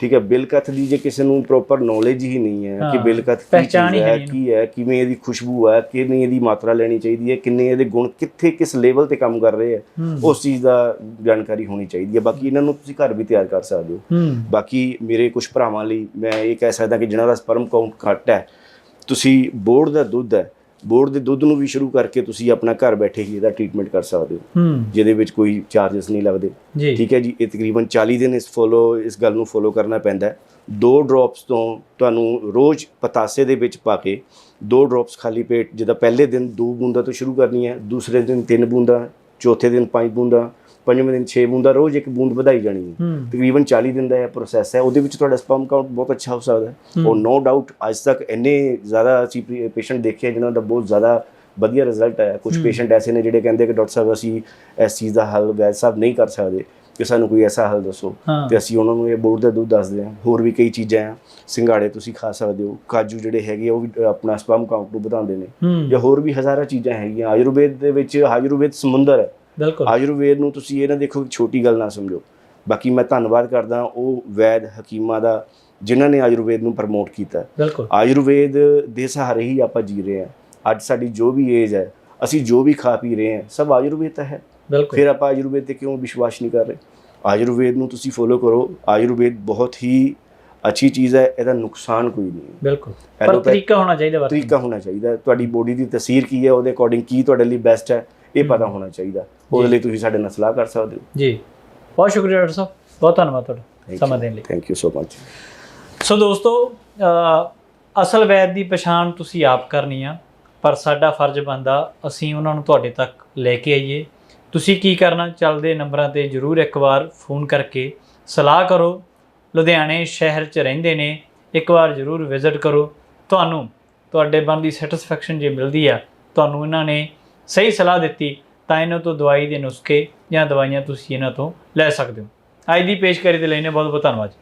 ਠੀਕ ਹੈ ਬਿਲਕਤ ਦੀ ਜੇ ਕਿਸੇ ਨੂੰ ਪ੍ਰੋਪਰ ਨੌਲੇਜ ਹੀ ਨਹੀਂ ਹੈ ਕਿ ਹਾਂ, ਬਿਲਕਤ ਕੀ ਪਹਿਚਾਣ ਹੀ ਚੀਜ਼ ਹੈ ਹੈ ਨਹੀਂ ਕੀ ਹੈ ਕਿਵੇਂ ਇਹਦੀ ਖੁਸ਼ਬੂ ਹੈ ਕਿੰਨੀ ਇਹਦੀ ਮਾਤਰਾ ਲੈਣੀ ਚਾਹੀਦੀ ਹੈ ਕਿੰਨੇ ਇਹਦੇ ਗੁਣ ਕਿੱਥੇ ਕਿਸ ਲੈਵਲ ਤੇ ਕੰਮ ਕਰ ਰਹੇ ਹੈ ਹੂੰ। ਉਸ ਚੀਜ਼ ਦਾ ਜਾਣਕਾਰੀ ਹੋਣੀ ਚਾਹੀਦੀ ਹੈ। ਬਾਕੀ ਇਹਨਾਂ ਨੂੰ ਤੁਸੀਂ ਘਰ ਵੀ ਤਿਆਰ ਕਰ ਸਕਦੇ ਹੋ। ਹੂੰ। ਬਾਕੀ ਮੇਰੇ ਕੁਝ ਭਰਾਵਾਂ ਲਈ ਮੈਂ ਇਹ ਕਹਿ ਸਕਦਾ ਕਿ ਜਿਨ੍ਹਾਂ ਦਾ ਸਪਰਮ ਕਾਊਂਟ ਘੱਟ ਹੈ ਤੁਸੀਂ ਬੋਰਡ ਦਾ ਦੁੱਧ ਹੈ ਬੋਰਡ ਦੇ ਦੁੱਧ ਨੂੰ ਵੀ ਸ਼ੁਰੂ ਕਰਕੇ ਤੁਸੀਂ ਆਪਣਾ ਘਰ ਬੈਠੇ ਹੀ ਇਹਦਾ ਟ੍ਰੀਟਮੈਂਟ ਕਰ ਸਕਦੇ ਹੋ। ਜਿਹਦੇ ਵਿੱਚ ਕੋਈ ਚਾਰजेस ਨਹੀਂ ਲੱਗਦੇ। ਠੀਕ ਹੈ ਜੀ ਇਹ ਤਕਰੀਬਨ 40 ਦਿਨ ਇਸ ਫੋਲੋ ਇਸ ਗੱਲ ਨੂੰ ਫੋਲੋ ਕਰਨਾ ਪੈਂਦਾ ਦੋ ਡ੍ਰੌਪਸ ਤੋਂ ਤੁਹਾਨੂੰ ਰੋਜ਼ ਪਤਾਸੇ ਦੇ ਵਿੱਚ ਪਾ ਕੇ ਦੋ ਡ੍ਰੌਪਸ ਖਾਲੀ ਪੇਟ ਜਿਹਦਾ ਪਹਿਲੇ ਦਿਨ ਦੋ ਬੂੰਦਾਂ ਤੋਂ ਸ਼ੁਰੂ ਕਰਨੀ ਹੈ ਦੂਸਰੇ ਦਿਨ ਤਿੰਨ ਬੂੰਦਾਂ ਚੌਥੇ ਦਿਨ ਪੰਜ ਬੂੰਦਾਂ ਪੰਜਵੇਂ ਦਿਨ 6 ਬੂੰਦਾਂ ਰੋਜ਼ ਇੱਕ ਬੂੰਦ ਵਧਾਈ ਜਾਣੀ ਹੈ। ਤਕਰੀਬਨ 40 ਦਿਨ ਦਾ ਇਹ ਪ੍ਰੋਸੈਸ ਹੈ। ਉਹਦੇ ਵਿੱਚ ਤੁਹਾਡਾ ਸਪਰਮ ਕਾਊਂਟ ਬਹੁਤ ਅੱਛਾ ਹੋ ਸਕਦਾ ਹੈ। ਔਰ ਨੋ ਡਾਊਟ ਅੱਜ ਤੱਕ ਇੰਨੇ ਜ਼ਿਆਦਾ ਅਸੀਂ ਪੇਸ਼ੈਂਟ ਦੇਖੇ ਜਿਨ੍ਹਾਂ ਦਾ ਬਹੁਤ ਜ਼ਿਆਦਾ ਵਧੀਆ ਰਿਜ਼ਲਟ ਹੈ। ਕੁਝ ਪੇਸ਼ੈਂਟ ਐਸੇ ਨੇ ਜਿਹੜੇ ਕਹਿੰਦੇ ਕਿ ਡਾਕਟਰ ਸਾਹਿਬ ਅਸੀਂ ਇਸ ਚੀਜ਼ ਦਾ ਹੱਲ ਵੈਦ ਸਾਹਿਬ ਨਹੀਂ ਕਰ ਸਕਦੇ ਕਿ ਸਾਨੂੰ ਕੋਈ ਐਸਾ ਹੱਲ ਦੱਸੋ। ਤੇ ਅਸੀਂ ਉਹਨਾਂ ਨੂੰ ਇਹ ਬੋਰਡ ਦਾ ਦੁੱਧ ਦੱਸਦੇ ਹਾਂ। ਹੋਰ ਵੀ ਕਈ ਚੀਜ਼ਾਂ ਆ। ਸਿੰਗਾੜੇ ਤੁਸੀਂ ਖਾ ਸਕਦੇ ਹੋ। ਕਾਜੂ ਜਿਹੜੇ ਹੈਗੇ ਉਹ ਵੀ ਆਪਣਾ ਸਪਰਮ ਕਾਊਂਟ ਨੂੰ ਵਧਾਉਂਦੇ ਨੇ। ਜਾਂ ਹੋਰ ਵੀ ਹਜ਼ਾਰਾਂ ਚੀਜ਼ਾਂ ਹੈਗੀਆਂ। ਆਯੁਰਵੇਦ ਦੇ ਵਿੱਚ ਆਯੁਰਵੇਦ ਸਮੁੰਦਰ ਹੈ। ਬਿਲਕੁਲ। ਆਯੁਰਵੇਦ ਨੂੰ ਤੁਸੀਂ ਇਹ ਨਾ ਦੇਖੋ ਕਿ ਛੋਟੀ ਗੱਲ ਨਾ ਸਮਝੋ। ਬਾਕੀ ਮੈਂ ਧੰਨਵਾਦ ਕਰਦਾ ਉਹ ਵੈਦ ਹਕੀਮਾਂ ਦਾ ਜਿਨ੍ਹਾਂ ਨੇ ਆਯੁਰਵੇਦ ਨੂੰ ਪ੍ਰਮੋਟ ਕੀਤਾ। ਬਿਲਕੁਲ। ਆਯੁਰਵੇਦ ਦੇ ਸਹਾਰੇ ਹੀ ਆਪਾਂ ਜੀ ਰਹੇ ਹਾਂ। ਅੱਜ ਸਾਡੀ ਜੋ ਵੀ ਏਜ ਹੈ ਅਸੀਂ ਜੋ ਵੀ ਖਾ ਪੀ ਰਹੇ ਹਾਂ ਸਭ ਆਯੁਰਵੇਦ ਤਾਂ ਹੈ। ਬਿਲਕੁਲ। ਫਿਰ ਆਪਾਂ ਆਯੁਰਵੇਦ ਤੇ ਕਿਉਂ ਵਿਸ਼ਵਾਸ ਨਹੀਂ ਕਰ ਰਹੇ? ਆਯੁਰਵੇਦ ਨੂੰ ਤੁਸੀਂ ਫੋਲੋ ਕਰੋ। ਆਯੁਰਵੇਦ ਬਹੁਤ ਹੀ ਅੱਛੀ ਚੀਜ਼ ਹੈ ਇਹਦਾ ਨੁਕਸਾਨ ਕੋਈ ਨਹੀਂ ਬਿਲਕੁਲ। ਪਰ ਤਰੀਕਾ ਹੋਣਾ ਚਾਹੀਦਾ। ਤਰੀਕਾ ਹੋਣਾ ਚਾਹੀਦਾ। ਤੁਹਾਡੀ ਬੋਡੀ ਦੀ ਤਸਵੀਰ ਕੀ ਹੈ ਉਹਦੇ ਅਕੋਰਡਿੰਗ ਕੀ ਤੁਹਾਡੇ ਲਈ ਬੈਸਟ ਹੈ? ਇਹ ਪਤਾ ਹੋਣਾ ਚਾਹੀਦਾ। ਉਹਦੇ ਲਈ ਤੁਸੀਂ ਸਾਡੇ ਨਾਲ ਸਲਾਹ ਕਰ ਸਕਦੇ ਹੋ। ਜੀ। ਬਹੁਤ ਸ਼ੁਕਰੀਆ ਡਾਕਟਰ ਸਾਹਿਬ। ਬਹੁਤ ਧੰਨਵਾਦ ਤੁਹਾਡਾ ਸਮਾਂ ਦੇਣ ਲਈ। Thank you so much so ਦੋਸਤੋ ਅਸਲ ਵੈਦ ਦੀ ਪਛਾਣ ਤੁਸੀਂ ਆਪ ਕਰਨੀ ਆ ਪਰ ਸਾਡਾ ਫਰਜ਼ ਬਣਦਾ ਅਸੀਂ ਉਹਨਾਂ ਨੂੰ ਤੁਹਾਡੇ ਤੱਕ ਲੈ ਕੇ ਆਈਏ। ਤੁਸੀਂ ਕੀ ਕਰਨਾ ਚੱਲਦੇ ਨੰਬਰਾਂ ਤੇ ਜਰੂਰ ਇੱਕ ਵਾਰ ਫੋਨ ਕਰਕੇ ਸਲਾਹ ਕਰੋ। ਲੁਧਿਆਣੇ ਸ਼ਹਿਰ 'ਚ ਰਹਿੰਦੇ ਨੇ ਇੱਕ ਵਾਰ ਜਰੂਰ ਵਿਜ਼ਿਟ ਕਰੋ। ਤੁਹਾਨੂੰ ਤੁਹਾਡੇ ਬਣਦੀ ਸੈਟੀਸਫੈਕਸ਼ਨ ਜੇ ਮਿਲਦੀ ਆ ਤੁਹਾਨੂੰ ਇਹਨਾਂ ਨੇ ਸਹੀ ਸਲਾਹ ਦਿੱਤੀ, ਤਾਂ ਇਹਨਾਂ ਤੋਂ ਦਵਾਈ ਦੇ ਨੁਸਖੇ ਜਾਂ ਦਵਾਈਆਂ ਤੁਸੀਂ ਇਹਨਾਂ ਤੋਂ ਲੈ ਸਕਦੇ ਹੋ। ਅੱਜ ਦੀ ਪੇਸ਼ਕਾਰੀ ਦੇ ਲਈ ਨੇ ਬਹੁਤ ਬਹੁਤ ਧੰਨਵਾਦ